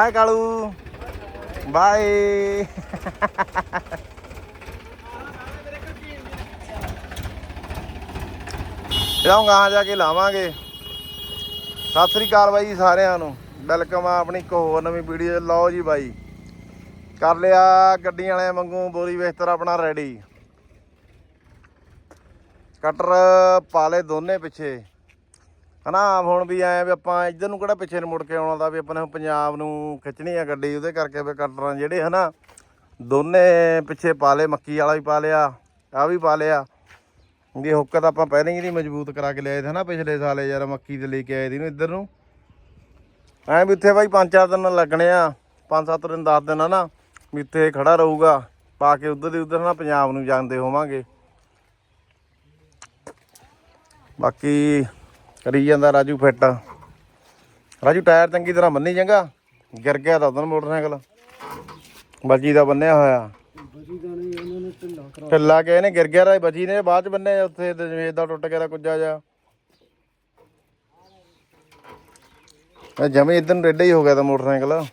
Bye Kalu bye ਇਹਦਾ ਗਾਂ ਜਾ ਕੇ ਲਾਵਾਂਗੇ। ਸਤਿ ਸ੍ਰੀ ਅਕਾਲ ਬਾਈ ਜੀ ਸਾਰਿਆਂ ਨੂੰ। ਵੈਲਕਮ ਆ ਆਪਣੀ ਇੱਕ ਹੋਰ ਨਵੀਂ ਵੀਡੀਓ ਲਓ ਜੀ ਬਾਈ। ਕਰ ਲਿਆ ਗੱਡੀਆਂ ਵਾਲਿਆਂ ਵਾਂਗੂ ਬੋਰੀ ਬਿਸਤਰ ਆਪਣਾ ਰੈਡੀ ਕਟਰ ਪਾਲੇ ਦੋਨੇ ਪਿੱਛੇ। ਹਨਾ ਹੁਣ ਵੀ ਆਏ ਵੀ ਆਪਾਂ ਇੱਧਰ ਨੂੰ ਕਿਹੜਾ ਪਿੱਛੇ ਨੂੰ ਮੁੜ ਕੇ ਆਉਣਾ ਦਾ ਵੀ ਆਪਾਂ ਪੰਜਾਬ ਨੂੰ ਖਿੱਚਣੀ ਆ ਗੱਡੀ, ਉਹਦੇ ਕਰਕੇ ਵੀ ਕਟਰਾਂ ਜਿਹੜੇ ਹਨਾ, ਦੋਨੇ ਪਿੱਛੇ ਪਾ ਲਏ, ਮੱਕੀ ਵਾਲਾ ਵੀ ਪਾ ਲਿਆ ਆ ਵੀ ਪਾ ਲਿਆ। ਇਹ ਹੁੱਕ ਤਾਂ ਆਪਾਂ ਪਹਿਲਾਂ ਹੀ ਨਹੀਂ ਮਜ਼ਬੂਤ ਕਰਾ ਕੇ ਲਿਆਏ ਸੀ ਨਾ ਪਿਛਲੇ ਸਾਲੇ ਯਾਰ ਮੱਕੀ ਤੇ ਲੈ ਕੇ ਆਏ ਸੀ ਨੂੰ ਇੱਧਰ ਨੂੰ। ਐ ਵੀ ਇੱਥੇ ਬਾਈ ਪੰਜ ਚਾਰ ਦਿਨ ਲੱਗਣੇ ਆ, ਪੰਜ ਸੱਤ ਦਿਨ 10 ਦਿਨ ਹਨਾ, ਵੀ ਇੱਥੇ ਖੜਾ ਰਹੂਗਾ, ਪਾ ਕੇ ਉਧਰ ਦੀ ਉਧਰ ਨਾ ਪੰਜਾਬ ਨੂੰ ਜਾਂਦੇ ਹੋਵਾਂਗੇ। ਬਾਕੀ ਕਰੀ ਜਾਂਦਾ ਰਾਜੂ ਫਿੱਟ। ਰਾਜੂ ਟਾਇਰ ਚੰਗੀ ਤਰ੍ਹਾਂ ਬੰਨੀ ਚੰਗਾ। ਗਿਰ ਗਿਆ ਤਾਂ ਉਦੋਂ ਮੋਟਰਸਾਈਕਲ। ਬੱਜੀ ਦਾ ਬੰਨਿਆ ਹੋਇਆ। ਦਾ ਢਿੱਲਾ ਕੇ ਇਹਨੇ ਗਿਰ ਗਿਆ ਰਾ ਬੱਜੀ ਨੇ ਬਾਅਦ ਚ ਬੰਨਿਆ ਉੱਥੇ ਦਜਮੇਦ ਦਾ ਟੁੱਟ ਗਿਆ ਤਾ ਕੁੱਜਾ ਜਾ। ਜਮੇ ਇਦਾਂ ਰੇਡਾ ਹੀ ਹੋ ਗਿਆ ਤਾਂ ਮੋਟਰਸਾਈਕਲ।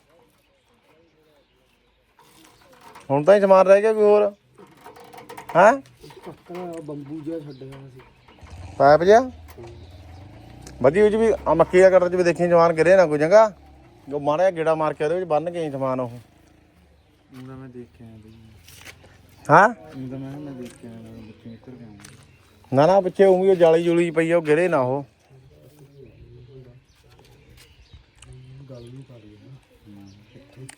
ਹੁਣ ਤਾਂ ਹੀ ਸਮਾਨ ਰਹਿ ਗਿਆ ਕੋਈ ਹੋਰ? ਹੈ? ਪੱਕਾ ਬੰਬੂ ਜਿਹਾ ਛੱਡਿਆ ਸੀ। ਪਾਇਪ ਜਿਹਾ? ਵਧੀ ਉਹ ਚ ਵੀ ਆ ਮੱਕੀ ਦਾ ਕਟਰ ਚ ਵੀ ਦੇਖੀ ਜਵਾਨ ਗਿਰੇ ਨਾ ਕੋਈ ਜੰਗਾ ਉਹ ਮਾਰਿਆ ਗੇੜਾ ਮਾਰ ਕੇ ਉਹਦੇ ਵਿੱਚ ਬੰਨ ਕੇ ਹੀ ਸਮਾਨ ਉਹ। ਉਹਦਾ ਮੈਂ ਦੇਖ ਕੇ ਆਇਆ ਬਈ। ਹਾਂ? ਉਹਦਾ ਮੈਂ ਮੈਂ ਦੇਖ ਕੇ ਆਇਆ ਬੱਚੇ ਨਿਕਲ ਕੇ ਆਉਂਦੇ ਨਾ ਨਾ ਪਿੱਛੇ ਉਵੇਂ ਉਹ ਜਾਲੀ ਜੁਲੀ ਪਈ ਆ ਉਹ ਗਿਰੇ ਨਾ ਉਹ।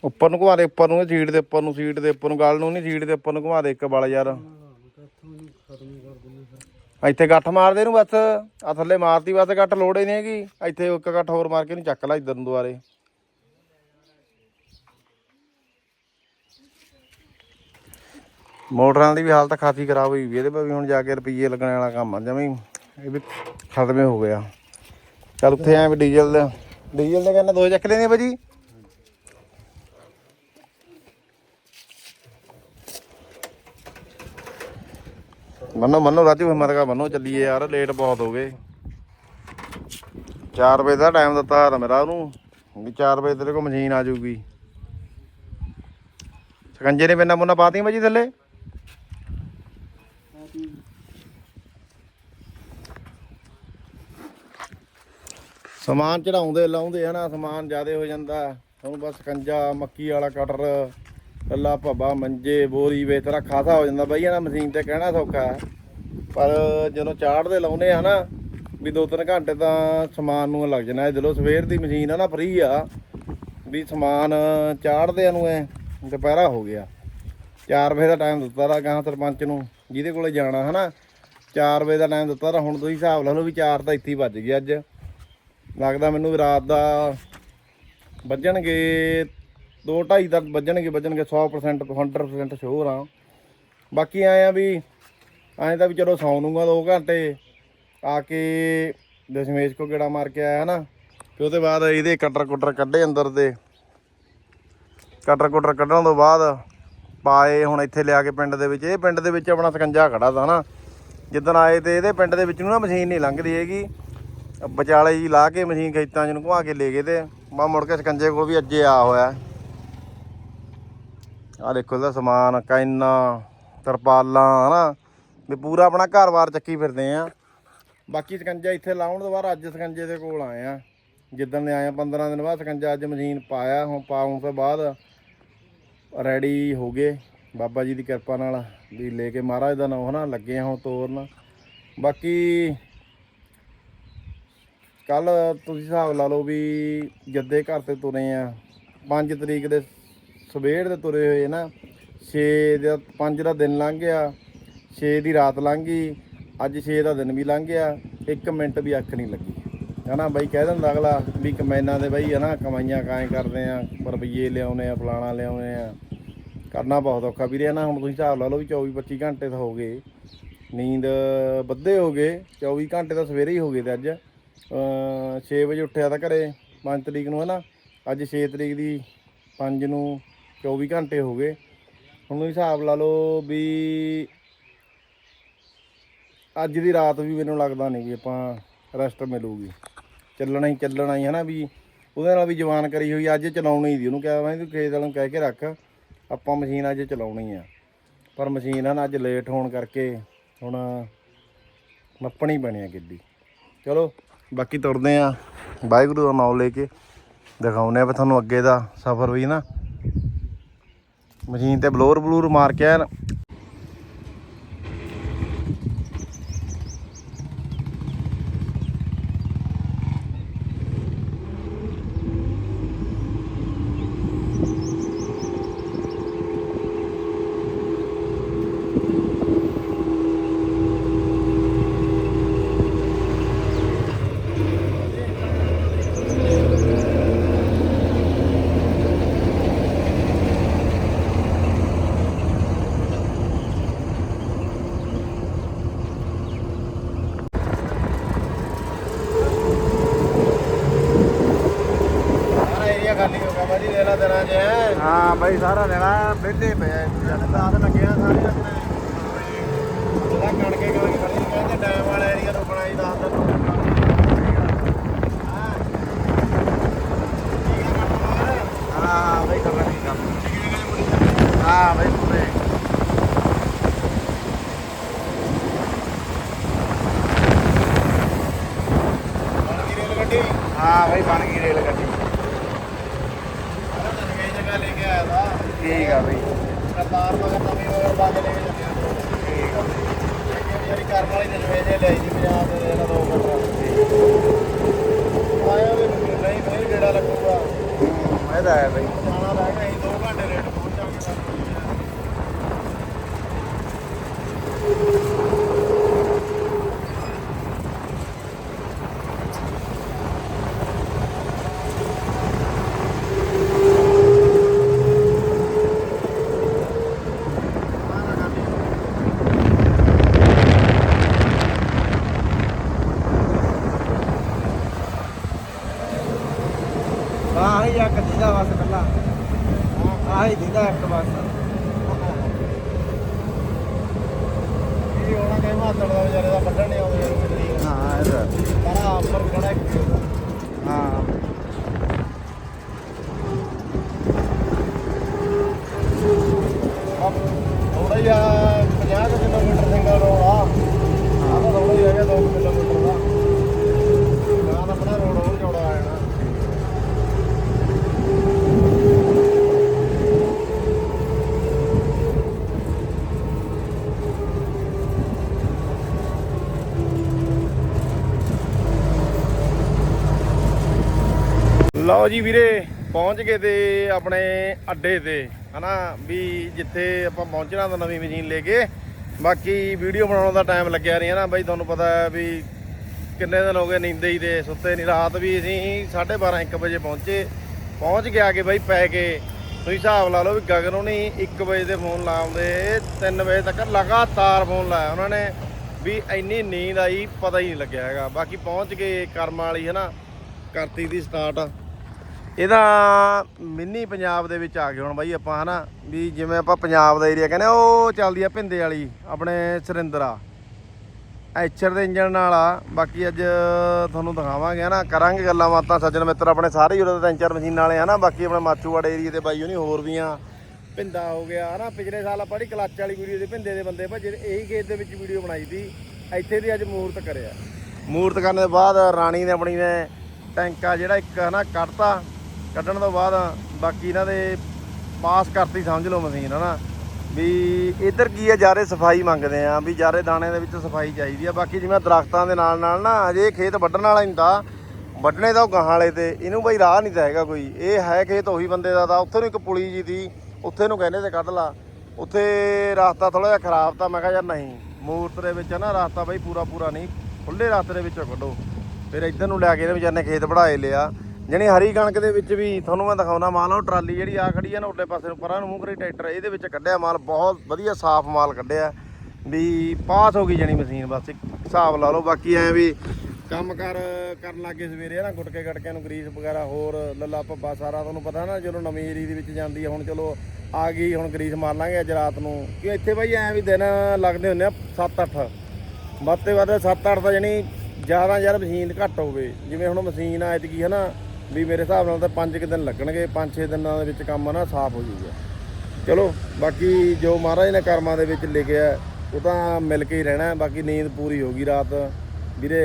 ਉੱਪਰ ਨੂੰ ਘੁਮਾ ਦੇ ਉੱਪਰ ਨੂੰ ਸੀਟ ਦੇ ਉੱਪਰ ਨੂੰ ਸੀਟ ਦੇ ਉੱਪਰ ਨੂੰ ਗੱਲ ਨੂੰ ਨਹੀਂ ਸੀਟ ਦੇ ਉੱਪਰ ਨੂੰ ਘੁਮਾ ਦੇ ਇੱਕ ਬਲ ਯਾਰ ਨਾ ਕਿੱਥੋਂ ਹੀ ਖਤਮ ਕਰ ਦਿੰਦੇ ਫਿਰ ਇੱਥੇ ਗੱਠ ਮਾਰਦੇ ਨੂੰ ਬਸ ਆ ਥੱਲੇ ਮਾਰਤੀ ਬਸ, ਗੱਠ ਲੋੜ ਹੀ ਨਹੀਂ ਹੈਗੀ। ਇੱਥੇ ਇੱਕ ਗੱਠ ਹੋਰ ਮਾਰ ਕੇ ਇਹਨੂੰ ਚੱਕ ਲੈ ਇੱਧਰ ਨੂੰ ਦੁਆਰੇ ਮੋਟਰਾਂ ਦੀ ਵੀ ਹਾਲਤ ਖਾਸੀ ਖਰਾਬ ਹੋਈ ਵੀ ਇਹਦੇ ਪਰ ਵੀ ਹੁਣ ਜਾ ਕੇ ਰੁਪਈਏ ਲੱਗਣ ਵਾਲਾ ਕੰਮ ਆ, ਜਮੀ ਇਹ ਵੀ ਖਤਮੇ ਹੋ ਗਿਆ। ਚੱਲ ਉੱਥੇ ਐ ਵੀ ਡੀਜ਼ਲ ਦਾ, ਡੀਜ਼ਲ ਦੇ ਕਹਿੰਦਾ ਦੋ ਚੱਕ ਲੈਣੇ ਭਾਜੀ। ਮੰਨੋ ਮੰਨੋ ਰਾਜੂ, ਹਿੰਮਤ ਕਰ ਮੰਨੋ, ਚੱਲੀਏ ਯਾਰ ਲੇਟ ਬਹੁਤ ਹੋ ਗਏ। 4 ਵਜੇ ਦਾ ਟਾਈਮ ਦਿੱਤਾ ਹੋਇਆ ਮੇਰਾ ਉਹਨੂੰ ਵੀ 4 ਵਜੇ ਤੇਰੇ ਕੋਲ ਮਸ਼ੀਨ ਆ ਜਾਊਗੀ। ਸਕੰਜੇ ਨੇ ਪੈਨਾ ਮੁੰਨਾ ਪਾਤੀਆਂ ਭਾਜੀ ਥੱਲੇ? ਸਮਾਨ ਚੜਾਉਂਦੇ, ਲਾਉਂਦੇ ਹਨਾ, ਸਮਾਨ ਜ਼ਿਆਦਾ ਹੋ ਜਾਂਦਾ। ਹੁਣ ਬਸ ਸਕੰਜਾ, ਮੱਕੀ ਵਾਲਾ ਕਟਰ ਕੱਲਾ ਭੱਬਾ ਮੰਜੇ, ਬੋਰੀ ਵੇ ਤੇਰਾ ਖਾਸਾ ਹੋ ਜਾਂਦਾ ਬਈ, ਇਹਨਾਂ ਮਸ਼ੀਨ ਤੇ ਕਹਿਣਾ ਸੌਖਾ ਹੈ। ਪਰ ਜਦੋਂ ਚਾੜਦੇ ਲਾਉਨੇ ਆ ਨਾ, ਵੀ ਦੋ ਤਿੰਨ ਘੰਟੇ ਤਾਂ ਸਮਾਨ ਨੂੰ ਲੱਗ ਜਾਣਾ ਇਹ ਸਵੇਰ ਦੀ ਮਸ਼ੀਨ ਆ ਨਾ ਫਰੀ ਆ, ਵੀ ਸਮਾਨ ਚਾੜਦੇ ਨੂੰ ਐ, ਦੁਪਹਿਰਾ ਹੋ ਗਿਆ। 4 ਵਜੇ ਦਾ ਟਾਈਮ ਦਿੱਤਾ ਰਾ ਗਾਂ ਸਰਪੰਚ ਨੂੰ, ਜਿਹਦੇ ਕੋਲੇ ਜਾਣਾ ਹਨਾ। 4 ਵਜੇ ਦਾ ਟਾਈਮ ਦਿੱਤਾ ਰਾ ਹੁਣ ਤੁਸੀਂ ਹਿਸਾਬ ਲਾ ਲਓ ਵੀ 4 ਤਾਂ ਇੱਥੇ ਹੀ ਵੱਜ ਗਏ ਅੱਜ। ਲੱਗਦਾ ਮੈਨੂੰ ਵੀ ਰਾਤ ਦਾ ਵੱਜਣਗੇ 2:30 ਤੱਕ ਵੱਜਣਗੇ ਵੱਜਣਗੇ 100% 100% ਸ਼ੋਰ ਆ ਬਾਕੀ ਆਏ ਆ ਵੀ, ਐਂ ਤਾਂ ਵੀ ਚਲੋ ਸੌਂ ਲੂੰਗਾ 2 ਘੰਟੇ। ਆ ਕੇ ਦਸ਼ਮੇਸ਼ ਕੋ ਗੇੜਾ ਮਾਰ ਕੇ ਆਇਆ ਨਾ, ਤੇ ਉਹਦੇ ਬਾਅਦ ਇਹਦੇ ਕਟਰ ਕੁਟਰ ਕੱਢੇ ਅੰਦਰ ਦੇ। ਕਟਰ ਕੁਟਰ ਕੱਢਣ ਤੋਂ ਬਾਅਦ ਪਾਏ ਹੁਣ ਇੱਥੇ ਲਿਆ ਕੇ ਪਿੰਡ ਦੇ ਵਿੱਚ। ਇਹ ਪਿੰਡ ਦੇ ਵਿੱਚ ਆਪਣਾ ਸਕੰਜਾ ਖੜਾ ਤਾ ਨਾ। ਜਿੱਦਣ ਆਏ ਤੇ ਇਹਦੇ ਪਿੰਡ ਦੇ ਵਿੱਚ ਨੂੰ ਨਾ ਮਸ਼ੀਨ ਨਹੀਂ ਲੰਘਦੀ ਹੈਗੀ। ਵਿਚਾਲੇ ਜੀ ਲਾ ਕੇ ਮਸ਼ੀਨ ਖੇਤਾਂ 'ਚ ਨੂੰ ਘੁਮਾ ਕੇ ਲੈ ਗਏ ਤੇ। ਮੈਂ ਮੁੜ ਕੇ ਸਕੰਜੇ ਕੋਲ ਵੀ ਅੱਜੇ ਆ ਹੋਇਆ। ਆ ਦੇਖੋ ਇਹਦਾ ਸਮਾਨ, ਕੈਨਾ, ਤਰਪਾਲਾਂ, ਹਨਾ? ਵੀ ਪੂਰਾ ਆਪਣਾ ਘਰ-ਬਾਰ ਚੱਕੀ ਫਿਰਦੇ ਆ। ਬਾਕੀ ਸਕੰਜਾ ਇੱਥੇ ਲਾਉਣ ਤੋਂ ਬਾਅਦ ਅੱਜ ਸਕੰਜੇ ਦੇ ਕੋਲ ਆਏ ਆ। ਜਿੱਦਣ ਦੇ ਆਏ ਆ 15 ਦਿਨ ਬਾਅਦ ਸਕੰਜਾ ਅੱਜ ਮਸ਼ੀਨ ਪਾਇਆ, ਹੁਣ ਪਾਉਣ ਤੋਂ ਬਾਅਦ ਰੈਡੀ ਹੋ ਗਏ। ਬਾਬਾ ਜੀ ਦੀ ਕਿਰਪਾ ਨਾਲ ਵੀ ਲੈ ਕੇ ਮਹਾਰਾਜ ਦਾ ਨਾਮ, ਹਨਾ? ਲੱਗੇ ਹਾਂ ਹੁਣ ਤੋਰਨ। ਬਾਕੀ ਕੱਲ ਤੁਸੀਂ ਹਿਸਾਬ ਲਾ ਲਓ ਵੀ ਜੱਦੇ ਘਰ ਤੇ ਤੁਰੇ ਆ 5 ਤਰੀਕ ਦੇ ਸਵੇਰ ਦੇ ਤੁਰੇ ਹੋਏ ਨਾ 6 ਦਾ 5 ਦਾ ਦਿਨ ਲੰਘ ਗਿਆ 6 ਦੀ ਰਾਤ ਲੰਘ ਗਈ, ਅੱਜ 6 ਦਾ ਦਿਨ ਵੀ ਲੰਘ ਗਿਆ 1 ਮਿੰਟ ਵੀ ਅੱਖ ਨਹੀਂ ਲੱਗੀ। ਹਨਾ ਬਾਈ, ਕਹਿ ਦਿੰਦਾ ਅਗਲਾ ਵੀ ਕਮੈਨਾਂ ਦੇ ਬਾਈ, ਹਨਾ ਕਮਾਈਆਂ ਕਾਇ ਕਰਦੇ ਆ, ਰੁਪਈਏ ਲਿਆਉਨੇ ਆ, ਫਲਾਣਾ ਲਿਆਉਨੇ ਆ। ਕਰਨਾ ਬਹੁਤ ਔਖਾ ਵੀਰੇ ਨਾ ਹੁਣ ਤੁਸੀਂ ਹਿਸਾਬ ਲਾ ਲਓ ਵੀ 24 25 ਘੰਟੇ ਤਾਂ ਹੋ ਗਏ। ਨੀਂਦ ਬੱਧੇ ਹੋ ਗਏ 24 ਘੰਟੇ ਤਾਂ ਸਵੇਰੇ ਹੀ ਹੋ ਗਏ ਤੇ ਅੱਜ। 6 ਵਜੇ ਉੱਠਿਆ ਤਾਂ ਘਰੇ 5 ਤਰੀਕ ਨੂੰ, ਹਨਾ। ਅੱਜ 6 ਤਰੀਕ ਦੀ 5 ਨੂੰ 24 ਘੰਟੇ ਹੋ ਗਏ। ਹੁਣ ਤੁਸੀਂ ਹਿਸਾਬ ਲਾ ਲਓ ਵੀ ਅੱਜ ਦੀ ਰਾਤ ਵੀ ਮੈਨੂੰ ਲੱਗਦਾ ਨਹੀਂ ਵੀ ਆਪਾਂ ਰੈਸਟ ਮਿਲੂਗੀ। ਚੱਲਣਾ ਹੀ ਚੱਲਣਾ ਹੀ, ਹਨਾ ਵੀ ਉਹਦੇ ਨਾਲ ਵੀ ਜਵਾਨ ਕਰੀ ਹੋਈ ਅੱਜ ਚਲਾਉਣੀ ਦੀ। ਉਹਨੂੰ ਕਿਹਾ ਮੈਂ ਤੂੰ ਖੇਤ ਵਾਲੇ ਨੂੰ ਕਹਿ ਕੇ ਰੱਖ, ਆਪਾਂ ਮਸ਼ੀਨ ਅੱਜ ਚਲਾਉਣੀ ਆ। ਪਰ ਮਸ਼ੀਨ ਆ ਨਾ, ਅੱਜ ਲੇਟ ਹੋਣ ਕਰਕੇ ਹੁਣ ਨੱਪਣੀ ਪੈਣੀ ਆ ਗੱਡੀ। ਚਲੋ, ਬਾਕੀ ਤੁਰਦੇ ਆ। ਵਾਹਿਗੁਰੂ ਦਾ ਨਾਮ ਲੈ ਕੇ ਦਿਖਾਉਨੇ ਆ ਵੀ ਤੁਹਾਨੂੰ ਅੱਗੇ ਦਾ ਸਫ਼ਰ ਵੀ ਨਾ। ਮਸ਼ੀਨ ਤੇ ਬਲੋਰ ਬਲੂਰ ਮਾਰ ਕੇ ਐਨ ਖਾਲੀ ਹੋ ਗਿਆ ਬਾਜੀ ਦੇਣਾ ਦੇਣਾ ਜੇ। ਹਾਂ ਬਾਈ ਸਾਰਾ ਦੇਣਾ ਵਿਹਲੇ ਪਿਆ ਜਦ ਦਾਦ ਲੱਗਿਆ ਸਾਰੇ ਆਪਣੇ ਉਹਦਾ ਕਣ ਕੇ ਕਣ ਕੇ ਖੜੀ ਕਹਿੰਦੇ ਡੈਮ ਵਾਲਾ ਏਰੀਆ ਤੋਂ ਬਣਾਈ ਦਾਦ ਦਾ ਹਾਂ। ਬਾਈ ਕਰਨਾ ਨਹੀਂ ਕੰਮ ਹਾਂ ਬਾਈ ਪੂਰੇ ਗੱਡੀ ਹਾਂ ਬਾਈ ਬਣ ਗਈ ਰੇਲ ਗੱਡੀ ਨਵੀਂ ਜਗ੍ਹਾ ਲੈ ਕੇ ਆਇਆ ਦਾ ਠੀਕ ਆ ਬਾਈ। ਕਰਤਾਰ ਮਗਰ ਨਵੀਂ ਮਗਰ ਬਾਜ ਲੈ ਕੇ ਚੱਲਿਆ ਠੀਕ ਆ ਜਿਹੜੀ ਕਰਨ ਵਾਲੀ ਨਵੇਂ ਜੇ ਲਈ ਜੀ ਪੰਜਾਬ ਦੇ ਇਹਨਾਂ ਦੋ ਮਿੰਟ ਆਇਆ ਵੀ ਨਹੀਂ ਨਹੀਂ ਕਿਹੜਾ ਲੱਗੂਗਾ। ਹੂੰ ਇਹਦਾ ਹੈ ਬਾਈ। ਜਾਣਾ ਰਹਿ ਗਿਆ ਅਸੀਂ 2 ਘੰਟੇ ਲੇਟ ਪਹੁੰਚਾਂਗੇ ਹਾਂ ਹੀ ਇੱਕ ਦੀਦਾ ਬਸ ਕੱਲਾ ਆਹ ਹੀ ਦੀਦਾ ਇੱਕ ਬਸ ਇਹ ਹੋਣਾ ਕਿ ਮਾਤੜ ਦਾ ਵਿਚਾਰੇ ਦਾ ਵੱਢਣ ਨਹੀਂ ਆਉਂਦੇ ਯਾਰ ਤਰੀਕ ਹਾਂ ਇਹਦਾ ਸਾਰਾ ਆਪਰ ਖੜਾ ਇੱਕ ਹਾਂ ਥੋੜਾ ਜਿਹਾ 50 ਕੁ ਕਿਲੋਮੀਟਰ ਸਿੰਗਲ ਰੋਡ ਆ ਆਹ ਤਾਂ ਥੋੜਾ ਜਿਹਾ ਹੈਗਾ 2 ਕਿਲੋਮੀਟਰ ਦਾ ਨਾ ਤਾਂ ਆਪਣਾ ਰੋਡ ਹੋਰ ਚੌੜਾ ਆ ਜਾਣਾ ਲਓ ਜੀ ਵੀਰੇ, ਪਹੁੰਚ ਗਏ ਤੇ ਆਪਣੇ ਅੱਡੇ ਤੇ, ਹਨਾ? ਵੀ ਜਿੱਥੇ ਆਪਾਂ ਪਹੁੰਚਣਾ ਤਾਂ ਨਵੀਂ ਮਸ਼ੀਨ ਲੈ ਕੇ। ਬਾਕੀ ਵੀਡੀਓ ਬਣਾਉਣ ਦਾ ਟਾਈਮ ਲੱਗਿਆ ਨਹੀਂ, ਹਨਾ? ਬਾਈ ਤੁਹਾਨੂੰ ਪਤਾ ਹੈ ਵੀ ਕਿੰਨੇ ਦਿਨ ਹੋ ਗਏ ਨੀਂਦੇ ਹੀ ਤੇ ਸੁੱਤੇ ਨਹੀਂ। ਰਾਤ ਵੀ ਅਸੀਂ 12:30 1 ਵਜੇ ਪਹੁੰਚੇ। ਪਹੁੰਚ ਕੇ ਆ ਕੇ ਬਾਈ ਪੈ ਕੇ। ਤੁਸੀਂ ਹਿਸਾਬ ਲਾ ਲਓ ਵੀ ਗਗਨ ਨਹੀਂ 1 ਵਜੇ ਦੇ ਫੋਨ ਲਾਉਂਦੇ 3 ਵਜੇ ਤੱਕ ਲਗਾਤਾਰ ਫੋਨ ਲਾਇਆ ਉਹਨਾਂ ਨੇ। ਵੀ ਇੰਨੀ ਨੀਂਦ ਆਈ, ਪਤਾ ਹੀ ਨਹੀਂ ਲੱਗਿਆ ਹੈਗਾ। ਬਾਕੀ ਪਹੁੰਚ ਗਏ ਕਰਮ ਵਾਲੀ, ਹਨਾ? ਕਰਤੀ ਦੀ ਸਟਾਰਟ ਇਹਦਾ ਮਿੰਨੀ ਪੰਜਾਬ ਦੇ ਵਿੱਚ ਆ ਗਏ ਹੁਣ ਬਾਈ ਆਪਾਂ, ਹਨਾ? ਵੀ ਜਿਵੇਂ ਆਪਾਂ ਪੰਜਾਬ ਦਾ ਏਰੀਆ ਕਹਿੰਦੇ ਉਹ ਚੱਲਦੀ ਆ ਭਿੰਦੇ ਵਾਲੀ, ਆਪਣੇ ਸਰਿੰਦਰਾ। ਐਚਰ ਦੇ ਇੰਜਨ ਨਾਲ ਆ, ਬਾਕੀ ਅੱਜ ਤੁਹਾਨੂੰ ਦਿਖਾਵਾਂਗੇ, ਹਨਾ? ਕਰਾਂਗੇ ਗੱਲਾਂ ਬਾਤਾਂ, ਸੱਜਣ ਮਿੱਤਰ ਆਪਣੇ ਸਾਰੇ ਹੀ ਉਹਦੇ ਤਿੰਨ ਚਾਰ ਮਸ਼ੀਨਾਂ ਵਾਲੇ, ਹਨਾ? ਬਾਕੀ ਆਪਣੇ ਮਾਚੂਵਾੜ ਏਰੀਏ ਦੇ ਬਾਈ ਉਹਨੀ ਹੋਰ ਵੀ ਆ। ਭਿੰਦਾ ਹੋ ਗਿਆ, ਹਨਾ? ਪਿਛਲੇ ਸਾਲ ਆਪਾਂ ਜਿਹੜੀ ਕਲੱਚ ਵਾਲੀ ਵੀਡੀਓ ਦੇ ਭਿੰਦੇ ਦੇ ਬੰਦੇ ਭੱਜੇ, ਇਹੀ ਖੇਤ ਦੇ ਵਿੱਚ ਵੀਡੀਓ ਬਣਾਈ ਸੀ। ਇੱਥੇ ਦੀ ਅੱਜ ਮੂਰਤ ਕਰਿਆ। ਮੂਰਤ ਕਰਨ ਦੇ ਬਾਅਦ ਰਾਣੀ ਨੇ ਆਪਣੀ ਨੇ ਟੈਂਕਾ ਜਿਹੜਾ ਇੱਕ, ਹਨਾ, ਕੱਢਤਾ। ਕੱਢਣ ਤੋਂ ਬਾਅਦ ਬਾਕੀ ਇਹਨਾਂ ਦੇ ਪਾਸ ਕਰਤੀ ਸਮਝ ਲਓ ਮਸ਼ੀਨ, ਹਨਾ? ਵੀ ਇੱਧਰ ਕੀ ਹੈ ਜਾਰੇ ਸਫ਼ਾਈ ਮੰਗਦੇ ਆ, ਵੀ ਜਾਰੇ ਦਾਣੇ ਦੇ ਵਿੱਚ ਸਫ਼ਾਈ ਚਾਹੀਦੀ ਆ। ਬਾਕੀ ਜਿਵੇਂ ਦਰਖਤਾਂ ਦੇ ਨਾਲ ਨਾਲ ਨਾ, ਅਜੇ ਖੇਤ ਵੱਢਣ ਵਾਲਾ ਨਹੀਂ ਵੱਢਣੇ ਤਾਂ ਉਹ ਗਾਹਾਂ ਵਾਲੇ ਤੇ, ਇਹਨੂੰ ਬਈ ਰਾਹ ਨਹੀਂ ਤਾਂ ਹੈਗਾ ਕੋਈ। ਇਹ ਹੈ ਖੇਤ ਉਹੀ ਬੰਦੇ ਦਾ ਤਾਂ ਉੱਥੇ ਨੂੰ ਇੱਕ ਪੁਲੀ ਜੀ ਦੀ, ਉੱਥੇ ਨੂੰ ਕਹਿੰਦੇ ਤੇ ਕੱਢ ਲਾ। ਉੱਥੇ ਰਸਤਾ ਥੋੜਾ ਜਿਹਾ ਖਰਾਬ ਤਾਂ ਮੈਂ ਕਿਹਾ ਯਾਰ ਨਹੀਂ, ਮੂਰਤ ਦੇ ਵਿੱਚ ਨਾ, ਰਸਤਾ ਬਈ ਪੂਰਾ ਪੂਰਾ ਨਹੀਂ ਖੁੱਲੇ ਰਸਤੇ ਦੇ ਵਿੱਚੋਂ ਕੱਢੋ। ਫਿਰ ਇੱਧਰ ਨੂੰ ਲੈ ਕੇ ਇਹਨੇ ਵਿਚਾਰਨੇ ਨੇ ਖੇਤ ਵੜਾਏ ਲਿਆ। ਜਣੀ ਹਰੀ ਕਣਕ ਦੇ ਵਿੱਚ ਵੀ ਤੁਹਾਨੂੰ ਮੈਂ ਦਿਖਾਉਣਾ ਮਾਲ, ਉਹ ਟਰਾਲੀ ਜਿਹੜੀ ਆ ਖੜੀ ਆ ਨਾ ਉੱਲੇ ਪਾਸੇ ਨੂੰ, ਪਰਾਂ ਨੂੰ, ਮੂੰਹ ਕਰੀ ਟਰੈਕਟਰ, ਇਹਦੇ ਵਿੱਚ ਕੱਢਿਆ ਮਾਲ, ਬਹੁਤ ਵਧੀਆ ਸਾਫ਼ ਮਾਲ ਕੱਢਿਆ। ਵੀ ਪਾਸ ਹੋ ਗਈ ਜਣੀ ਮਸ਼ੀਨ, ਬਸ ਹਿਸਾਬ ਲਾ ਲਓ, ਬਾਕੀ ਐ ਵੀ ਕੰਮ ਕਰ ਕਰਨ ਲੱਗੇ ਸਵੇਰੇ ਨਾ ਗੁਟਕੇ ਗਟਕਿਆਂ ਨੂੰ ਗਰੀਸ ਵਗੈਰਾ ਹੋਰ, ਲੱਲਾ ਭੱਬਾ ਸਾਰਾ ਤੁਹਾਨੂੰ ਪਤਾ ਨਾ, ਚਲੋ ਨਵੀਂ ਏਰੀ ਦੇ ਵਿੱਚ ਜਾਂਦੀ ਹੈ ਹੁਣ ਚਲੋ ਆ ਗਈ, ਹੁਣ ਗਰੀਸ ਮਾਰ ਲਾਂਗੇ ਅੱਜ ਰਾਤ ਨੂੰ। ਕਿ ਇੱਥੇ ਬਾਈ ਐ ਵੀ ਦਿਨ ਲੱਗਦੇ ਹੁੰਦੇ ਆ 7-8 ਵੱਧ ਤੇ ਵੱਧ 7-8 ਦਾ ਜਣੀ ਜ਼ਿਆਦਾ ਯਾਰ ਮਸ਼ੀਨ ਘੱਟ ਹੋਵੇ, ਜਿਵੇਂ ਹੁਣ ਮਸ਼ੀਨ ਆ, ਐਤਕੀ ਹਨਾ ਵੀ ਮੇਰੇ ਹਿਸਾਬ ਨਾਲ ਤਾਂ 5 ਦਿਨ ਲੱਗਣਗੇ 5-6 ਦਿਨਾਂ ਦੇ ਵਿੱਚ ਕੰਮ ਨਾ ਸਾਫ਼ ਹੋ ਜਾਊਗਾ। ਚਲੋ, ਬਾਕੀ ਜੋ ਮਹਾਰਾਜ ਨੇ ਕਰਮਾਂ ਦੇ ਵਿੱਚ ਲਿਖਿਆ, ਉਹ ਤਾਂ ਮਿਲ ਕੇ ਹੀ ਰਹਿਣਾ, ਬਾਕੀ ਨੀਂਦ ਪੂਰੀ ਹੋ ਗਈ ਰਾਤ। ਵੀਰੇ,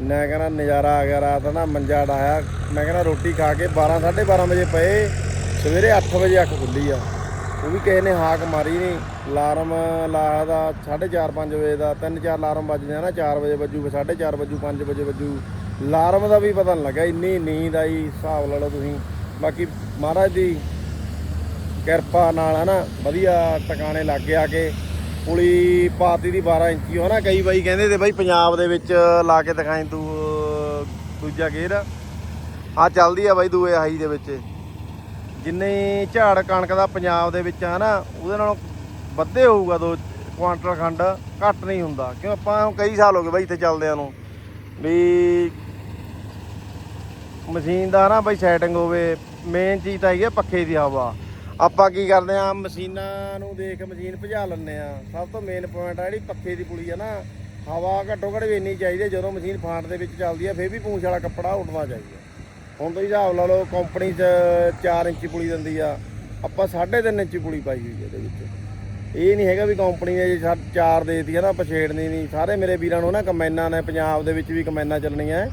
ਮੈਂ ਕਹਿੰਦਾ ਨਜ਼ਾਰਾ ਆ ਗਿਆ ਰਾਤ ਨਾ, ਮੰਜਾ ਡਾਇਆ ਮੈਂ ਕਹਿੰਦਾ ਰੋਟੀ ਖਾ ਕੇ 12 12:30 ਵਜੇ ਪਏ, ਸਵੇਰੇ 8 ਵਜੇ ਅੱਖ ਖੁੱਲੀ ਆ। ਉਹ ਵੀ ਕਿਸੇ ਨੇ ਹਾਕ ਮਾਰੀ ਨਹੀਂ ਅਲਾਰਮ ਲਾਇਆ ਦਾ 4:30 5 ਵਜੇ ਦਾ, ਤਿੰਨ, ਚਾਰ ਅਲਾਰਮ ਵੱਜਦੇ ਆ ਨਾ 4 ਵਜੇ ਵੱਜੂ 4:30 ਵੱਜੂ 5 ਵਜੇ ਵੱਜੂ। ਲਾਰਮ ਦਾ ਵੀ ਪਤਾ ਨਹੀਂ ਲੱਗਾ ਇੰਨੀ ਨੀਂਦ ਆਈ, ਹਿਸਾਬ ਲਾ ਲਓ ਤੁਸੀਂ। ਬਾਕੀ ਮਹਾਰਾਜ ਦੀ ਕਿਰਪਾ ਨਾਲ ਹੈ ਨਾ ਵਧੀਆ ਟਿਕਾਣੇ ਲੱਗ ਗਿਆ ਕਿ। ਪੁਲੀ ਪਾਤੀ ਦੀ 12 ਇੰਚੀ ਹੋ ਨਾ ਕਈ ਬਾਈ ਕਹਿੰਦੇ ਤੇ ਬਾਈ ਪੰਜਾਬ ਦੇ ਵਿੱਚ ਲਾ ਕੇ ਦਿਖਾਈ ਤੂੰ, ਦੂਜਾ ਗੇਅਰ। ਆ ਚੱਲਦੀ ਆ ਬਾਈ ਦੂਏ ਹਾਈ ਦੇ ਵਿੱਚ। ਜਿੰਨੇ ਝਾੜ ਕਣਕ ਦਾ ਪੰਜਾਬ ਦੇ ਵਿੱਚ ਆ ਨਾ ਉਹਦੇ ਨਾਲੋਂ ਵੱਧੇ ਹੋਊਗਾ ਦੋ, ਕੁਆਂਟਲ ਖੰਡ, ਘੱਟ ਨਹੀਂ ਹੁੰਦਾ। ਕਿਉਂ ਆਪਾਂ ਕਈ ਸਾਲ ਹੋ ਗਏ ਬਾਈ ਇੱਥੇ ਚੱਲਦਿਆਂ ਨੂੰ। ਵੀ ਮਸ਼ੀਨ ਦਾ ਨਾ ਬਾਈ ਸੈਟਿੰਗ ਹੋਵੇ ਮੇਨ ਚੀਜ਼ ਤਾਂ ਹੈਗੀ ਆ ਪੱਖੇ ਦੀ ਹਵਾ। ਆਪਾਂ ਕੀ ਕਰਦੇ ਆ, ਮਸ਼ੀਨਾਂ ਨੂੰ ਦੇਖ ਮਸ਼ੀਨ ਭਜਾ ਲੈਂਦੇ ਆ। ਸਭ ਤੋਂ ਮੇਨ ਪੁਆਇੰਟ ਆ ਜਿਹੜੀ ਪੱਖੇ ਦੀ ਪੁਲੀ ਆ ਨਾ, ਹਵਾ ਘੱਟੋ ਘੱਟ ਵੀ ਇੰਨੀ ਚਾਹੀਦੀ ਹੈ ਜਦੋਂ ਮਸ਼ੀਨ ਫਾਂਟ ਦੇ ਵਿੱਚ ਚੱਲਦੀ ਆ, ਫੇਰ ਵੀ ਪੂੰਛ ਵਾਲਾ ਕੱਪੜਾ ਉੱਡਣਾ ਚਾਹੀਦਾ। ਹੁਣ ਤੁਸੀਂ ਹਿਸਾਬ ਲਾ ਲਓ ਕੰਪਨੀ 'ਚ 4 ਇੰਚੀ ਪੁਲੀ ਦਿੰਦੀ ਆ, ਆਪਾਂ 3.5 ਇੰਚੀ ਪੁਲੀ ਪਾਈ ਹੋਈ ਇਹਦੇ ਵਿੱਚ। ਇਹ ਨਹੀਂ ਹੈਗਾ ਵੀ ਕੰਪਨੀ ਨੇ ਜੇ 4 ਦੇਤੀ ਆ ਨਾ, ਆਪਾਂ ਛੇੜਨੀ ਨਹੀਂ। ਸਾਰੇ ਮੇਰੇ ਵੀਰਾਂ ਨੂੰ ਨਾ ਕਮੈਨਾਂ ਨੇ, ਪੰਜਾਬ ਦੇ ਵਿੱਚ ਵੀ ਕਮੈਨਾਂ ਚੱਲਣੀਆਂ।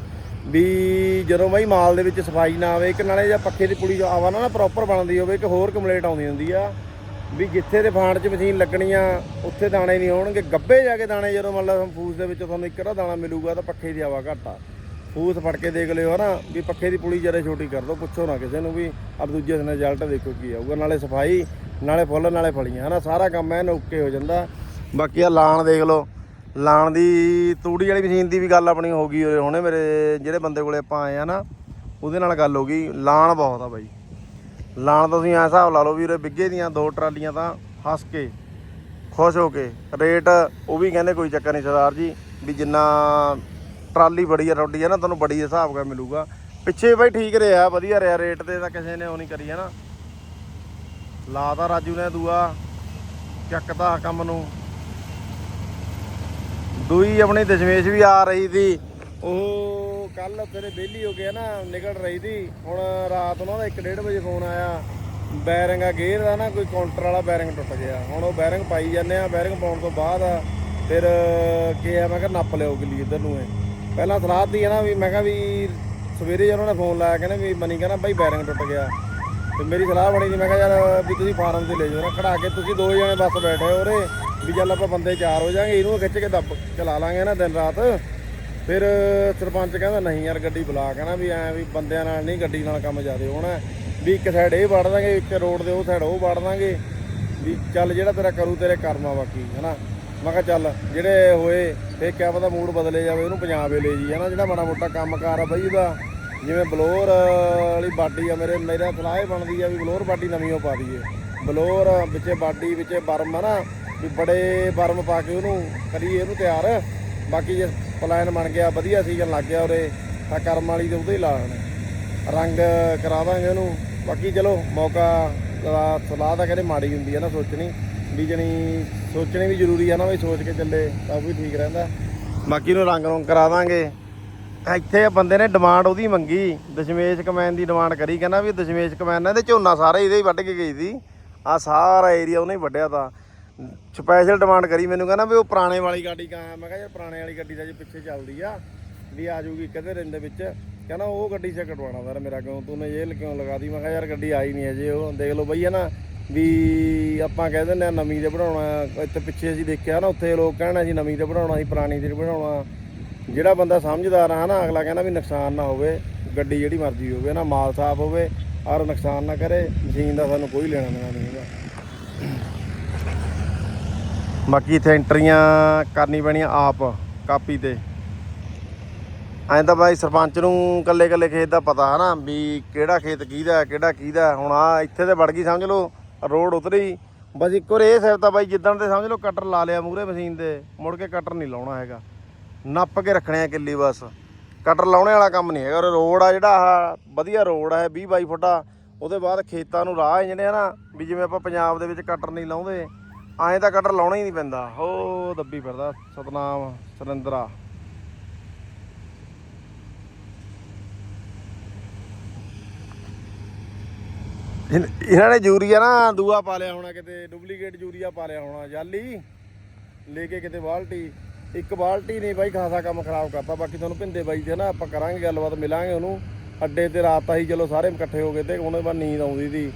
ਵੀ ਜਦੋਂ ਬਈ ਮਾਲ ਦੇ ਵਿੱਚ ਸਫ਼ਾਈ ਨਾ ਆਵੇ, ਇੱਕ ਨਾਲੇ ਜਾਂ ਪੱਖੇ ਦੀ ਪੁਲੀ ਆਵਾ ਨਾ ਪ੍ਰੋਪਰ ਬਣਦੀ ਹੋਵੇ, ਇੱਕ ਹੋਰ ਕੰਪਲੇਂਟ ਆਉਂਦੀ ਹੁੰਦੀ ਆ, ਵੀ ਜਿੱਥੇ ਦੇ ਫਾਂਟ 'ਚ ਮਸ਼ੀਨ ਲੱਗਣੀ ਆ, ਉੱਥੇ ਦਾਣੇ ਨਹੀਂ ਹੋਣਗੇ। ਗੱਬੇ ਜਾ ਕੇ ਦਾਣੇ ਜਦੋਂ ਮਤਲਬ ਫੂਸ ਦੇ ਵਿੱਚ ਤੁਹਾਨੂੰ ਇੱਕ ਅੱਧਾ ਦਾਣਾ ਮਿਲੂਗਾ, ਤਾਂ ਪੱਖੇ ਦੀ ਹਵਾ ਘੱਟ ਆ। ਫੂਸ ਫੜ ਕੇ ਦੇਖ ਲਿਓ ਹਨਾ, ਵੀ ਪੱਖੇ ਦੀ ਪੁਲੀ ਜਰੇ ਛੋਟੀ ਕਰ ਦਿਓ ਪੁੱਛੋ ਨਾ ਕਿਸੇ ਨੂੰ ਵੀ ਅਬ ਦੂਜੇ ਦਿਨ ਰਿਜ਼ਲਟ ਦੇਖੋ ਕੀ ਆਊਗਾ। ਨਾਲੇ ਸਫ਼ਾਈ, ਨਾਲੇ ਫੁੱਲ, ਨਾਲੇ ਫਲੀਆਂ ਹਨਾ, ਸਾਰਾ ਕੰਮ ਐਨ ਓਕੇ ਹੋ ਜਾਂਦਾ। ਬਾਕੀ ਆ ਲਾਣ ਦੇਖ ਲਓ ਲਾਣ ਦੀ, ਤੂੜੀ ਵਾਲੀ ਮਸ਼ੀਨ ਦੀ ਵੀ ਗੱਲ ਆਪਣੀ ਹੋ ਗਈ ਹੁਣੇ ਮੇਰੇ ਜਿਹੜੇ ਬੰਦੇ ਕੋਲੇ ਆਪਾਂ ਆਏ ਆ ਨਾ, ਉਹਦੇ ਨਾਲ ਗੱਲ ਹੋ ਗਈ। ਲਾਣ ਬਹੁਤ ਆ ਬਾਈ। ਲਾਣ ਤਾਂ ਤੁਸੀਂ ਐ ਹਿਸਾਬ ਲਾ ਲਓ ਵੀ ਉਰੇ ਬਿੱਗੇ ਦੀਆਂ ਦੋ ਟਰਾਲੀਆਂ ਤਾਂ ਹੱਸ ਕੇ, ਖੁਸ਼ ਹੋ ਕੇ, ਰੇਟ ਉਹ ਵੀ ਕਹਿੰਦੇ ਕੋਈ ਚੱਕਰ ਨਹੀਂ ਸਰਦਾਰ ਜੀ, ਵੀ ਜਿੰਨਾ ਟਰਾਲੀ ਬੜੀ ਆ ਰੋਡੀ ਆ ਨਾ, ਤੁਹਾਨੂੰ ਬੜੀ ਹਿਸਾਬ ਦਾ ਮਿਲੂਗਾ। ਪਿੱਛੇ ਬਾਈ ਠੀਕ ਰਿਹਾ, ਵਧੀਆ ਰਿਹਾ, ਰੇਟ ਤੇ ਤਾਂ ਕਿਸੇ ਨੇ ਉਹ ਨਹੀਂ ਕਰੀ, ਹੈ ਨਾ। ਲਾਤਾ ਰਾਜੂ ਨੇ ਦੂਆ, ਚੱਕਦਾ ਕੰਮ ਨੂੰ। ਦੂਈ ਆਪਣੀ ਦਸ਼ਮੇਸ਼ ਵੀ ਆ ਰਹੀ ਸੀ। ਉਹ ਕੱਲ ਤੇਰੇ ਬੇਲੀ ਹੋ ਗਿਆ ਨਾ, ਨਿਕਲ ਰਹੀ ਸੀ। ਹੁਣ ਰਾਤ ਉਹਨਾਂ ਦਾ 1:30 ਵਜੇ ਫੋਨ ਆਇਆ। ਬੈਰਿੰਗ ਆ, ਗੇਅਰ ਦਾ ਨਾ ਕੋਈ ਕਾਊਂਟਰ ਵਾਲਾ ਬੈਰਿੰਗ ਟੁੱਟ ਗਿਆ। ਹੁਣ ਉਹ ਬੈਰਿੰਗ ਪਾਈ ਜਾਂਦੇ ਆ, ਬੈਰਿੰਗ ਪਾਉਣ ਤੋਂ ਬਾਅਦ ਫਿਰ ਕੀ ਆ, ਮੈਂ ਕਿਹਾ ਨੱਪ ਲਿਓ ਗਿੱਲੀ ਇੱਧਰ ਨੂੰ ਇਹ ਪਹਿਲਾਂ ਸਲਾਹ ਦੀ ਹੈ ਨਾ ਵੀ, ਮੈਂ ਕਿਹਾ ਵੀ ਸਵੇਰੇ ਜਦੋਂ ਉਹਨਾਂ ਨੇ ਫੋਨ ਲਾਇਆ, ਕਹਿੰਦੇ ਵੀ ਮਨੀ ਕਹਿੰਦਾ, ਬਾਈ, ਬੈਰਿੰਗ ਟੁੱਟ ਗਿਆ। ਤੇ ਮੇਰੀ ਸਲਾਹ ਬਣੀ ਸੀ, ਮੈਂ ਕਿਹਾ ਯਾਰ ਵੀ ਤੁਸੀਂ ਫਾਰਮ ਤੇ ਲੈ ਜਾਓ ਨਾ, ਖੜਾ ਕੇ ਤੁਸੀਂ ਦੋ ਜਣੇ ਬੱਸ ਬੈਠੇ ਹੋ ਉਰੇ, ਵੀ ਚੱਲ ਆਪਾਂ ਬੰਦੇ ਚਾਰ ਹੋ ਜਾਾਂਗੇ, ਇਹਨੂੰ ਖਿੱਚ ਕੇ ਦੱਬ, ਚਲਾ ਲਾਂਗੇ ਨਾ ਦਿਨ ਰਾਤ। ਫਿਰ ਸਰਪੰਚ ਕਹਿੰਦਾ, ਨਹੀਂ ਯਾਰ ਗੱਡੀ ਬੁਲਾ ਕੇ ਨਾ, ਵੀ ਐ ਵੀ ਬੰਦਿਆਂ ਨਾਲ ਨਹੀਂ ਗੱਡੀ ਨਾਲ ਕੰਮ ਜ਼ਿਆਦੇ ਹੋਣਾ। ਵੀ ਇੱਕ ਸਾਈਡ ਇਹ ਵੜ ਦਾਂਗੇ, ਇੱਕ ਰੋਡ ਦੇ ਉਹ ਸਾਈਡ ਉਹ ਵੜ ਦਾਂਗੇ, ਵੀ ਚੱਲ ਜਿਹੜਾ ਤੇਰਾ ਕਰੂ, ਤੇਰੇ ਕਰਮਾ ਬਾਕੀ, ਹਨਾ? ਮੈਂ ਕਿਹਾ, ਚੱਲ, ਜਿਹੜੇ ਹੋਏ, ਫੇਰ ਕਿਆ ਪਤਾ ਮੂਡ ਬਦਲੇ ਜਾਵੇ, ਉਹਨੂੰ ਪੰਜਾਬ ਵੇਲੇ ਲੈ ਜੀ, ਹਨਾ? ਜਿਹੜਾ ਮਾੜਾ ਮੋਟਾ ਕੰਮਕਾਰ ਆ ਬਈ ਉਹਦਾ। ਜਿਵੇਂ ਬਲੋਰ ਵਾਲੀ ਬਾਡੀ ਆ ਮੇਰੇ, ਮੇਰਾ ਸਲਾਹ ਇਹ ਬਣਦੀ ਆ ਵੀ ਬਲੋਰ ਬਾਡੀ ਨਵੀਂ ਉਹ ਪਾ ਦਈਏ। ਬਲੋਰ ਵਿੱਚੇ ਬਾਡੀ, ਵਿੱਚੇ ਬਰਮ ਆ ਨਾ, ਵੀ ਬੜੇ ਬਰਮ ਪਾ ਕੇ ਉਹਨੂੰ ਕਰੀਏ ਇਹਨੂੰ ਤਿਆਰ। ਬਾਕੀ ਜੇ ਪਲਾਨ ਬਣ ਗਿਆ, ਵਧੀਆ ਸੀਜ਼ਨ ਲੱਗ ਗਿਆ ਉਰੇ, ਤਾਂ ਕਰਮ ਵਾਲੀ ਤੇ ਉਹਦੇ ਹੀ ਲਾ ਦੇਣੇ ਰੰਗ ਕਰਾ ਦਾਂਗੇ ਉਹਨੂੰ। ਬਾਕੀ ਚਲੋ, ਮੌਕਾ, ਸਲਾਹ ਸਲਾਹ ਤਾਂ ਕਹਿੰਦੇ ਮਾੜੀ ਹੁੰਦੀ ਆ ਨਾ ਸੋਚਣੀ। ਵੀ ਜਣੀ ਸੋਚਣੀ ਵੀ ਜ਼ਰੂਰੀ ਆ ਨਾ ਵੀ ਸੋਚ ਕੇ ਚੱਲੇ, ਤਾਂ ਉਹ ਵੀ ਠੀਕ ਰਹਿੰਦਾ। ਬਾਕੀ ਨੂੰ ਰੰਗ ਰੰਗ ਕਰਾ ਦਾਂਗੇ ਇੱਥੇ ਬੰਦੇ ਨੇ ਡਿਮਾਂਡ ਉਹਦੀ ਮੰਗੀ। ਦਸ਼ਮੇਸ਼ ਕਮੈਨ ਦੀ ਡਿਮਾਂਡ ਕਰੀ, ਕਹਿੰਦਾ ਵੀ ਦਸ਼ਮੇਸ਼ ਕਮੈਨ ਨੇ ਤੇ ਝੋਨਾ ਸਾਰਾ ਇਹਦੇ ਹੀ ਵੱਢ ਕੇ ਗਈ ਸੀ। ਆ ਸਾਰਾ ਏਰੀਆ ਉਹਨੇ ਹੀ ਵੱਢਿਆ ਤਾਂ। ਸਪੈਸ਼ਲ ਡਿਮਾਂਡ ਕਰੀ ਮੈਨੂੰ, ਕਹਿੰਦਾ ਵੀ ਉਹ ਪੁਰਾਣੇ ਵਾਲੀ ਗੱਡੀ ਕਾ। ਮੈਂ ਕਿਹਾ ਯਾਰ ਪੁਰਾਣੇ ਵਾਲੀ ਗੱਡੀ ਦਾ ਜੇ ਪਿੱਛੇ ਚੱਲਦੀ ਆ, ਵੀ ਆ ਜੂਗੀ ਕਦੇ ਦਿਨ ਦੇ ਵਿੱਚ। ਕਹਿੰਦਾ ਉਹ ਗੱਡੀ ਸੇ ਕਟਵਾਉਣਾ ਯਾਰ ਮੇਰਾ ਕਿਉਂ, ਤੂੰ ਨੇ ਜੇਲ੍ਹ ਕਿਉਂ ਲਗਾ ਦੀ ਮੈਂ ਕਿਹਾ ਯਾਰ ਗੱਡੀ ਆਈ ਨਹੀਂ ਅਜੇ ਉਹ ਦੇਖ ਲਓ ਬਈ ਹੈ ਨਾ, ਵੀ ਆਪਾਂ ਕਹਿ ਦਿੰਦੇ ਆ ਨਵੀਂ ਤੇ ਬਣਾਉਣਾ, ਇੱਥੇ ਪਿੱਛੇ ਅਸੀਂ ਦੇਖਿਆ ਨਾ, ਉੱਥੇ ਲੋਕ ਕਹਿਣਾ ਸੀ ਨਵੀਂ ਤੇ ਬਣਾਉਣਾ ਸੀ ਪੁਰਾਣੀ ਤੇ ਬਣਾਉਣਾ। ਜਿਹੜਾ ਬੰਦਾ ਸਮਝਦਾਰ ਆ ਨਾ ਅਗਲਾ ਕਹਿੰਦਾ ਵੀ ਨੁਕਸਾਨ ਨਾ ਹੋਵੇ, ਗੱਡੀ ਜਿਹੜੀ ਮਰਜ਼ੀ ਹੋਵੇ ਨਾ, ਮਾਲ ਸਾਫ਼ ਹੋਵੇ, ਔਰ ਨੁਕਸਾਨ ਨਾ ਕਰੇ, ਮਸ਼ੀਨ ਦਾ ਸਾਨੂੰ ਕੋਈ ਲੈਣਾ ਦੇਣਾ ਨਹੀਂ ਹੈਗਾ। ਬਾਕੀ ਇੱਥੇ ਐਂਟਰੀਆਂ ਕਰਨੀ ਪੈਣੀਆਂ ਆਪ, ਕਾਪੀ ਤੇ। ਐਂ ਤਾਂ ਬਾਈ ਸਰਪੰਚ ਨੂੰ ਕੱਲੇ ਕੱਲੇ ਖੇਤ ਦਾ ਪਤਾ ਹੈ ਨਾ ਵੀ ਕਿਹੜਾ ਖੇਤ ਕਿਹਦਾ, ਕਿਹੜਾ ਕਿਹਦਾ, ਹੁਣ ਆ ਇੱਥੇ ਤੇ ਵੜ ਗਈ ਸਮਝ ਲਓ, ਰੋਡ ਉਤਰੀ। ਬਸ ਇੱਕ ਵਾਰ ਇਹ ਸਾਹਿਬ ਤਾਂ ਬਾਈ, ਜਿੱਦਣ ਤੇ ਸਮਝ ਲਓ, ਕਟਰ ਲਾ ਲਿਆ ਮੂਰੇ ਮਸ਼ੀਨ 'ਤੇ, ਮੁੜ ਕੇ ਕਟਰ ਨਹੀਂ ਲਾਉਣਾ ਹੈਗਾ। ਨੱਪ ਕੇ ਰੱਖਣੇ ਆ ਕਿੱਲੀ ਬਸ। ਕਟਰ ਲਾਉਣੇ ਵਾਲਾ ਕੰਮ ਨਹੀਂ ਹੈਗਾ ਰੋਡ ਆ ਜਿਹੜਾ ਆਹ ਵਧੀਆ ਰੋਡ ਆ 20 22 ਫੁੱਟਾ ਉਹਦੇ ਬਾਅਦ ਖੇਤਾਂ ਨੂੰ ਰਾਹ ਜਿਹੜੇ ਆ ਨਾ ਵੀ ਜਿਵੇਂ ਆਪਾਂ ਪੰਜਾਬ ਦੇ ਵਿੱਚ ਕਟਰ ਨਹੀਂ ਲਾਉਂਦੇ, ਐਂ ਤਾਂ ਕਟਰ ਲਾਉਣਾ ਹੀ ਨਹੀਂ ਪੈਂਦਾ। ਹੋ, ਦੱਬੀ ਫਿਰਦਾ, ਸਤਨਾਮ, ਸੁਰਿੰਦਰਾ। ਇਹਨਾਂ ਨੇ ਯੂਰੀਆ ਨਾ ਦੂਆ ਪਾ ਲਿਆ ਹੋਣਾ, ਕਿਤੇ ਡੁਪਲੀਕੇਟ ਯੂਰੀਆ ਪਾ ਲਿਆ ਹੋਣਾ, ਜਾਲੀ, ਲੈ ਕੇ ਕਿਤੇ ਬਾਲਟੀ। ਇੱਕ ਬਾਲਟੀ ਨੇ ਬਾਈ, ਖਾਸਾ ਕੰਮ ਖਰਾਬ ਕਰਤਾ। ਬਾਕੀ ਤੁਹਾਨੂੰ ਭਿੰਦੇ ਬਾਈ ਤੇ ਨਾ ਆਪਾਂ ਕਰਾਂਗੇ, ਗੱਲਬਾਤ ਮਿਲਾਂਗੇ ਉਹਨੂੰ। ਅੱਡੇ ਤੇ ਰਾਤ ਆਹੀ ਚਲੋ ਸਾਰੇ ਇਕੱਠੇ ਹੋ ਗਏ ਤੇ ਉਹਨੇ ਬਾਅਦ ਨੀਂਦ ਆਉਂਦੀ ਸੀ।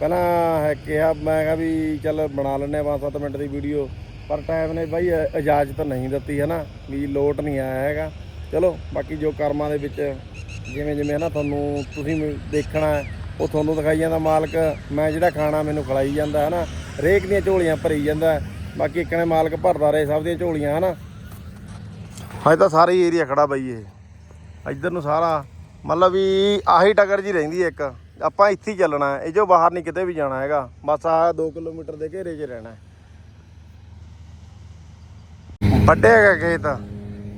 ਪਹਿਲਾਂ ਹੈ ਕਿਹਾ, ਮੈਂ ਕਿਹਾ ਵੀ ਚੱਲ ਬਣਾ ਲੈਂਦੇ ਆ 5-7 ਮਿੰਟ ਦੀ ਵੀਡੀਓ। ਪਰ ਟਾਈਮ ਨੇ ਬਾਈ ਇਜਾਜ਼ਤ ਨਹੀਂ ਦਿੱਤੀ ਹੈ ਨਾ ਵੀ ਲੋਟ ਨਹੀਂ ਆਇਆ ਹੈਗਾ। ਚਲੋ, ਬਾਕੀ ਜੋ ਕਰਮਾਂ ਦੇ ਵਿੱਚ ਜਿਵੇਂ ਜਿਵੇਂ ਹੈ ਨਾ ਤੁਹਾਨੂੰ ਤੁਸੀਂ ਦੇਖਣਾ ਉਹ ਤੁਹਾਨੂੰ ਦਿਖਾਈ ਜਾਂਦਾ ਮਾਲਕ। ਮੈਂ ਜਿਹੜਾ ਖਾਣਾ ਮੈਨੂੰ ਖਿਲਾਈ ਜਾਂਦਾ ਹੈ ਨਾ ਰੇਕ ਦੀਆਂ ਝੋਲੀਆਂ ਭਰੀ ਜਾਂਦਾ। ਬਾਕੀ ਇੱਕ ਨੇ ਮਾਲਕ ਭਰਦਾ ਰਹੇ ਸਭ ਦੀਆਂ ਝੋਲੀਆਂ ਹੈ ਨਾ ਹਜੇ ਤਾਂ ਸਾਰੇ ਹੀ ਏਰੀਆ ਖੜਾ ਬਈ ਇਹ। ਇੱਧਰ ਨੂੰ ਸਾਰਾ, ਮਤਲਬ ਵੀ ਆਹੀ ਟਕਰ ਜੀ ਰਹਿੰਦੀ ਹੈ ਇੱਕ। ਆਪਾਂ ਇੱਥੇ ਹੀ ਚੱਲਣਾ ਇਹ ਜੋ ਬਾਹਰ ਨਹੀਂ ਕਿਤੇ ਵੀ ਜਾਣਾ ਹੈਗਾ। ਬਸ ਆ 2 ਕਿਲੋਮੀਟਰ ਦੇ ਘੇਰੇ 'ਚ ਰਹਿਣਾ ਵੱਡੇ ਹੈਗਾ ਖੇਤ।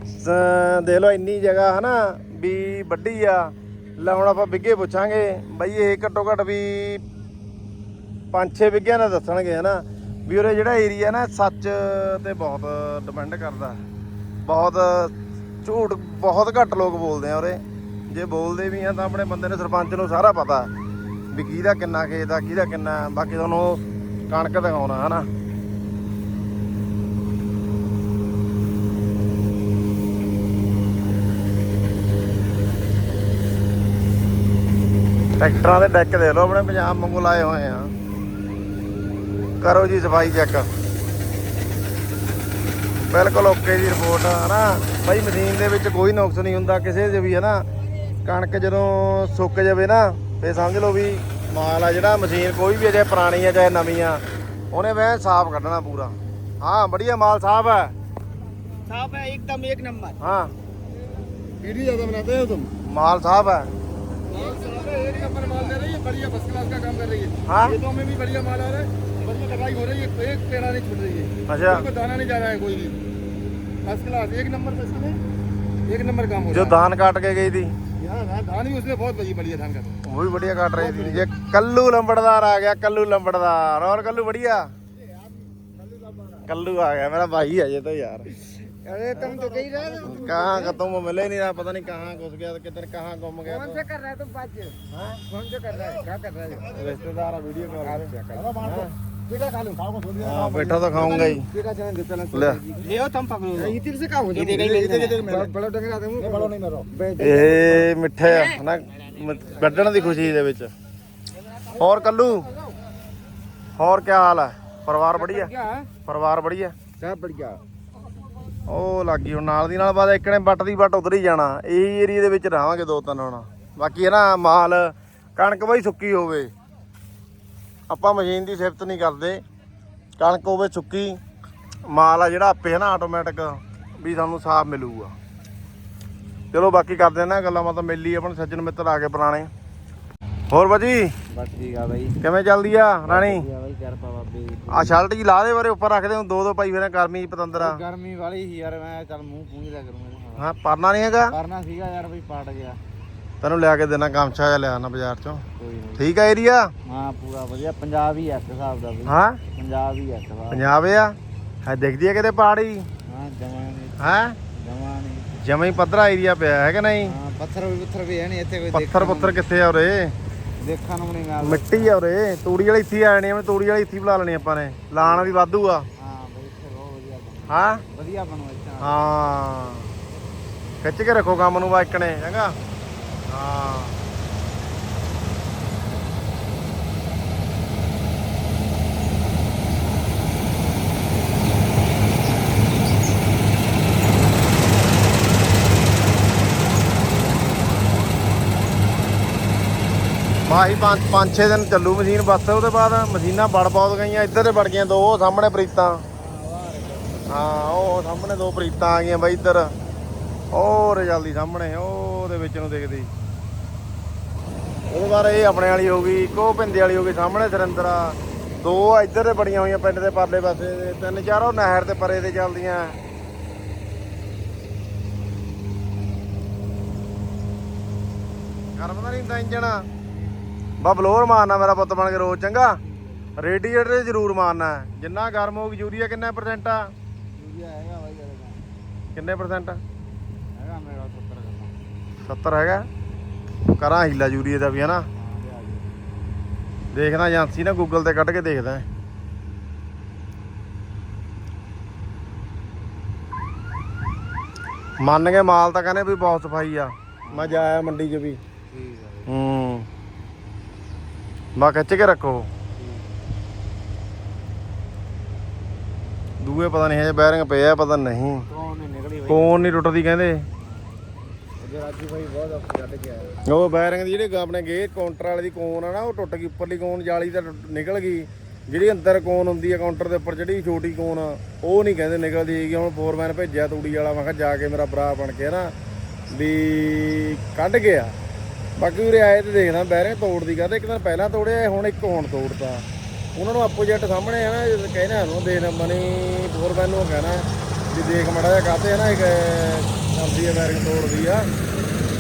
ਸ- ਦੇਖ ਲਓ ਇੰਨੀ ਜਗ੍ਹਾ ਹਨਾ, ਵੀ ਵੱਡੀ ਆ। ਲੈ ਹੁਣ ਆਪਾਂ ਵਿੱਗੇ ਪੁੱਛਾਂਗੇ, ਬਈ ਇਹ ਘੱਟੋ ਘੱਟ ਵੀ 5-6 ਵਿੱਗਿਆਂ ਦਾ ਦੱਸਣਗੇ ਹਨਾ। ਵੀ ਉਰੇ ਜਿਹੜਾ ਏਰੀਆ ਨਾ ਸੱਚ ਤੇ ਬਹੁਤ ਡਿਪੈਂਡ ਕਰਦਾ। ਬਹੁਤ ਝੂਠ, ਬਹੁਤ ਘੱਟ ਲੋਕ ਬੋਲਦੇ ਆ ਉਰੇ। ਜੇ ਬੋਲਦੇ ਵੀ ਆ ਤਾਂ ਆਪਣੇ ਬੰਦੇ ਨੂੰ ਸਰਪੰਚ ਨੂੰ ਸਾਰਾ ਪਤਾ ਵੀ ਕਿਹਦਾ ਕਿੰਨਾ ਖੇਤ ਆ ਕਿਹਦਾ ਕਿੰਨਾ ਬਾਕੀ ਤੁਹਾਨੂੰ ਕਣਕ ਦਿਖਾਉਣਾ, ਹਨਾ? ਟਰੈਕਟਰਾਂ ਦੇ ਡੈਕ ਦੇ ਲਓ, ਆਪਣੇ ਪੰਜਾਬ ਵਾਂਗੂ ਲਾਏ ਹੋਏ ਆ। ਕਰੋ ਜੀ ਸਫ਼ਾਈ ਚੈੱਕ। ਬਿਲਕੁਲ ਓਕੇ ਜੀ ਰਿਪੋਰਟ ਹਨਾ ਬਾਈ ਮਸ਼ੀਨ ਦੇ ਵਿੱਚ ਕੋਈ ਨੁਕਸ ਨਹੀਂ ਹੁੰਦਾ ਕਿਸੇ ਦੇ ਵੀ ਹਨਾ ਕਣਕ ਜਦੋਂ ਸੁੱਕ ਜਾਵੇ ਨਾ ਫੇ ਸਮਝ ਲਓ ਵੀ ਮਾਲ ਆ ਜਿਹੜਾ ਮਸ਼ੀਨ ਕੋਈ ਵੀ ਆ ਚਾਹੇ ਪੁਰਾਣੀ ਆ ਚਾਹੇ ਨਵੀਂ ਆ ਉਹਨੇ ਵੈ ਸਾਫ਼ ਕੱਢਣਾ ਪੂਰਾ ਹਾਂ ਬੜੀਆ ਮਾਲ ਸਾਫ਼ ਹੈ साहब है एकदम एक नंबर ਹਾਂ वीडियो ज्यादा बनाते हो तुम ਮਾਲ ਸਾਫ਼ ਹੈ एक नंबर माल दे रही है बढ़िया फर्स्ट क्लास का काम कर रही है हाँ? खेतों में भी बढ़िया माल आ रहा है कार्रवाई हो रही है एक टेढ़ा नहीं छूट रही है अच्छा कोई दाना नहीं जा रहा है कोई भी फर्स्ट क्लास एक नंबर पैसे में एक नंबर काम हो जो धान काट के गई थी धान भी उसने बहुत बढ़िया धान काट वो भी बढ़िया काट रही थी ये कल्लू लंबड़दार आ गया कल्लू लंबड़दार और कल्लू बढ़िया कल्लू आ गया मेरा भाई है ये तो यार अरे तुम तो कहीं रह कहाँ का तुम मिले नहीं रहा पता नहीं कहाँ घुस गया किधर कहाँ घूम गया कौन से कर रहा है तुम बात कौन से कर रहा है क्या कर रहा है रिश्तेदार वीडियो कॉल बेटा खा लो खाओ थोड़ी हाँ बैठा तो खाऊंगा ही बेटा चैनल दे चैनल ले ले आओ तुम पकड़ो इधर से कहां हो इधर इधर बड़ा डंगर आते हैं बड़ा नहीं मारो ਇਹ ਮਿੱਠੇ ਆ ਨਾ ਮ- ਕੱਢਣ ਦੀ ਖੁਸ਼ੀ ਦੇ ਵਿੱਚ ਹੋਰ ਕੱਲੂ ਹੋਰ ਕੀ ਹਾਲ ਹੈ ਪਰਿਵਾਰ ਬੜੀਆ क्या है ਪਰਿਵਾਰ ਬੜੀਆ सब बढ़िया ਉਹ ਲੱਗੀ ਹੁਣ ਨਾਲ ਦੀ ਨਾਲ ਬਾਅਦ ਇੱਕ ਨੇ ਬੱਟ ਦੀ ਬੱਟ ਉਧਰ ਹੀ ਜਾਣਾ ਇਹੀ ਏਰੀਆ ਦੇ ਵਿੱਚ ਰਹਾਂਗੇ ਦੋ ਤਿੰਨ ਹੁਣ ਬਾਕੀ ਹੈ ਨਾ ਮਾਲ ਕਣਕ ਬਈ ਸੁੱਕੀ ਹੋਵੇ ਆਪਾਂ ਮਸ਼ੀਨ ਦੀ ਸਿਫਤ ਨਹੀਂ ਕਰਦੇ। ਕਣਕ ਹੋਵੇ ਸੁੱਕੀ ਮਾਲ ਆ ਜਿਹੜਾ ਆਪੇ ਹੈ ਆਟੋਮੈਟਿਕ ਵੀ ਸਾਨੂੰ ਸਾਫ਼ ਮਿਲੂਗਾ। ਚਲੋ ਬਾਕੀ ਕਰਦੇ ਨਾ ਗੱਲਾਂ ਬਾਤਾਂ ਮਿਲ ਲਈ ਸੱਜਣ ਮਿੱਤਰ ਆ ਗਏ ਪੁਰਾਣੇ। ਹੋਰ ਬਾਜੀ? ਕਿਵੇਂ ਚੱਲਦੀ ਆ ਰਾਣੀ? ਆ ਸ਼ਰਟ ਜੀ ਲਾ ਦੇ ਬਾਰੇ ਉੱਪਰ ਰੱਖਦੇ ਹੁਣ ਦੋ ਦੋ ਪਾਈ ਫਿਰ ਗਰਮੀ ਪਤੰਦਰਾ। ਗਰਮੀ ਵਾਲੀ ਸੀ ਯਾਰ ਮੈਂ ਚੱਲ ਮੂੰਹ ਪੂੰਝ ਲਿਆ ਕਰੂੰਗਾ ਹਾਂ ਪਰਨਾ ਨਹੀਂ ਹੈਗਾ? ਪਰਨਾ ਸੀਗਾ ਯਾਰ ਬਈ ਪਾਟ ਗਿਆ। ਤੈਨੂੰ ਲਿਆ ਕੇ ਦੇਣਾ ਗਮਛਾ ਜਿਹਾ ਲਿਆ ਨਾ ਬਾਜ਼ਾਰ ਚੋਂ। ਠੀਕ ਆ ਏਰੀਆ? ਹਾਂ ਪੂਰਾ ਵਧੀਆ। ਪੰਜਾਬ ਹੀ ਆ ਹਿਸਾਬ ਦਾ ਹਾਂ? ਪੰਜਾਬ ਹੀ ਆ ਪੰਜਾਬ ਆ? ਹੈ ਦੇਖਦੀ ਆ ਕਿਤੇ ਪਹਾੜੀ? ਹਾਂ ਜਮਾਂ ਨਹੀਂ। ਹਾਂ? ਜਮਾਂ ਪਿਆ ਪੱਥਰ ਵੀ ਕਿੱਥੇ ਆ ਉਰੇ? ਦੇਖਣ ਨੂੰ ਨਹੀਂ ਨਾਲ ਮਿੱਟੀ ਆ ਉਰੇ। ਤੂੜੀ ਵਾਲੀ ਇੱਥੇ ਆਣੀ ਆ ਮੈਂ ਤੂੜੀ ਵਾਲੀ ਇੱਥੇ ਬੁਲਾ ਲੈਣੀ ਆਪਾਂ ਨੇ। ਲਾਣ ਵੀ ਵਾਧੂ ਆ। ਹਾਂ ਵਧੀਆ ਬਣੋ। ਇੱਥੇ ਹਾਂ। ਖਿੱਚ ਕੇ ਰੱਖੋ ਕੰਮ ਨੂੰ ਬਾਈਕ ਨੇ ਹੈਗਾ? ਹਾਂ। ਮਾਹੀ ਪੰਜ ਪੰਜ ਛੇ ਦਿਨ ਚੱਲੂ ਮਸ਼ੀਨ ਬਸ, ਉਹਦੇ ਬਾਅਦ ਮਸ਼ੀਨਾਂ ਬੜ ਬਹੁਤ ਗਈਆਂ, ਇੱਧਰ ਤੇ ਵੜ ਗਈਆਂ, ਦੋ ਉਹ ਸਾਹਮਣੇ ਪ੍ਰੀਤਾਂ। ਹਾਂ, ਉਹ ਸਾਹਮਣੇ ਦੋ ਪ੍ਰੀਤਾਂ ਆ ਗਈਆਂ ਬਾਈ ਇੱਧਰ। ਹੋਰ ਜਲਦੀ ਸਾਹਮਣੇ ਉਹ ਉਹਦੇ ਵਿੱਚ ਨੂੰ ਦਿਖਦੀ। ਉਹ ਬਾਰ ਇਹ ਆਪਣੇ ਵਾਲੀ ਹੋ ਗਈ ਕੋ ਪਿੰਦੇ ਵਾਲੀ ਹੋ ਗਈ ਸਾਹਮਣੇ ਸਰਿੰਦਰਾ ਦੋ ਇੱਧਰ ਤੇ ਬੜੀਆਂ ਹੋਈਆਂ ਪਿੰਡ ਦੇ ਪਰਲੇ ਪਾਸੇ ਤੇ ਤਿੰਨ ਚਾਰ ਉਹ ਨਹਿਰ ਦੇ ਪਰੇ ਤੇ ਚੱਲਦੀਆਂ। ਕਰਮ ਤਾਂ ਨਹੀਂ ਹੁੰਦਾ ਇੰਜਣਾ। ਬਾ ਬਲੋਰ ਮਾਰਨਾ ਮੇਰਾ ਪੁੱਤ ਬਣ ਕੇ ਰੋਜ਼ ਚੰਗਾ? ਰੇਡੀਏਟਰ ਜ਼ਰੂਰ ਮਾਰਨਾ। ਜਿੰਨਾ ਗਰਮ ਹੋਊ ਯੂਰੀਆ ਕਿੰਨਾ ਪਰਸੈਂਟ ਆ? ਯੂਰੀਆ ਹੈਗਾ ਬਾਈ ਕਿੰਨੇ ਪਰਸੈਂਟ ਹੈਗਾ ਮੇਰਾ 70 ਹੈਗਾ? ਕਰਾਂ ਹੀਲਾ ਯੂਰੀਏ ਦਾ ਵੀ ਹੈ ਨਾ ਦੇਖਦਾ ਏਜੰਸੀ ਨਾ ਗੂਗਲ ਤੇ ਕੱਢ ਕੇ ਦੇਖਦਾ। ਮੰਨ ਕੇ ਮਾਲ ਤਾਂ ਕਹਿੰਦੇ ਵੀ ਬਹੁਤ ਸਫ਼ਾਈ ਆ। ਮੈਂ ਜਾਇਆ ਮੰਡੀ 'ਚ ਵੀ। ਠੀਕ ਆ ਹੂੰ ਖਿੱਚ ਕੇ ਰੱਖੋ। ਦੂਏ ਪਤਾ ਨਹੀਂ ਹਜੇ ਬੈਰਿੰਗ ਪਏ ਆ ਪਤਾ ਨਹੀਂ। ਕੌਣ ਨਹੀਂ ਨਿਕਲੀ ਬਈ। ਨਹੀਂ ਟੁੱਟਦੀ ਕਹਿੰਦੇ। ਅਜੇ ਰਾਜੀ ਭਾਈ ਬਹੁਤ ਔਖੀ ਕੱਢ ਕੇ ਆਇਆ। ਉਹ ਬੈਰਿੰਗ ਦੀ ਜਿਹੜੇ ਆਪਣੇ ਗੇ ਕਾਊਂਟਰ ਵਾਲੇ ਦੀ ਕੋਨ ਆ ਨਾ, ਉਹ ਟੁੱਟ ਗਈ, ਉੱਪਰਲੀ ਕੋਨ ਜਾਲੀ ਤਾਂ ਟੁੱਟ- ਨਿਕਲ ਗਈ। ਜਿਹੜੀ ਅੰਦਰ ਕੋਨ ਹੁੰਦੀ ਆ ਕਾਊਂਟਰ ਦੇ ਉੱਪਰ, ਜਿਹੜੀ ਛੋਟੀ ਕੋਨ ਆ, ਉਹ ਨਹੀਂ ਕਹਿੰਦੇ ਨਿਕਲਦੀ ਹੈਗੀ। ਹੁਣ ਫੋਰਮੈਨ ਭੇਜਿਆ ਤੂੜੀ ਵਾਲਾ, ਮੈਂ ਕਿਹਾ ਜਾ ਕੇ ਮੇਰਾ ਭਰਾ ਬਣ ਕੇ ਨਾ ਵੀ ਕੱਢ ਗਿਆ ਬਾਕੀ ਉਰੇ ਆਏ ਤੇ ਦੇਖਦਾ ਬੈਰਿੰਗ ਤੋੜਦੀ ਕਹਿੰਦੇ ਇੱਕ ਦਿਨ ਪਹਿਲਾਂ ਤੋੜਿਆ ਹੁਣ ਇੱਕ ਹੁਣ ਤੋੜਤਾ। ਉਹਨਾਂ ਨੂੰ ਆਪੋਜੀਟ ਸਾਹਮਣੇ ਹੈ ਨਾ ਜਦੋਂ ਕਹਿਣਾ ਉਹਨੂੰ ਦੇਣ ਮਨੀ ਫੋਰਮੈਨ ਨੂੰ ਕਹਿਣਾ। ਵੀ ਦੇਖ ਮੜਾ ਜਿਹਾ ਕਾਤੇ ਨਾ, ਇੱਕ ਆਉਂਦੀ ਹੈ ਬੈਰਿੰਗ ਤੋੜਦੀ ਆ।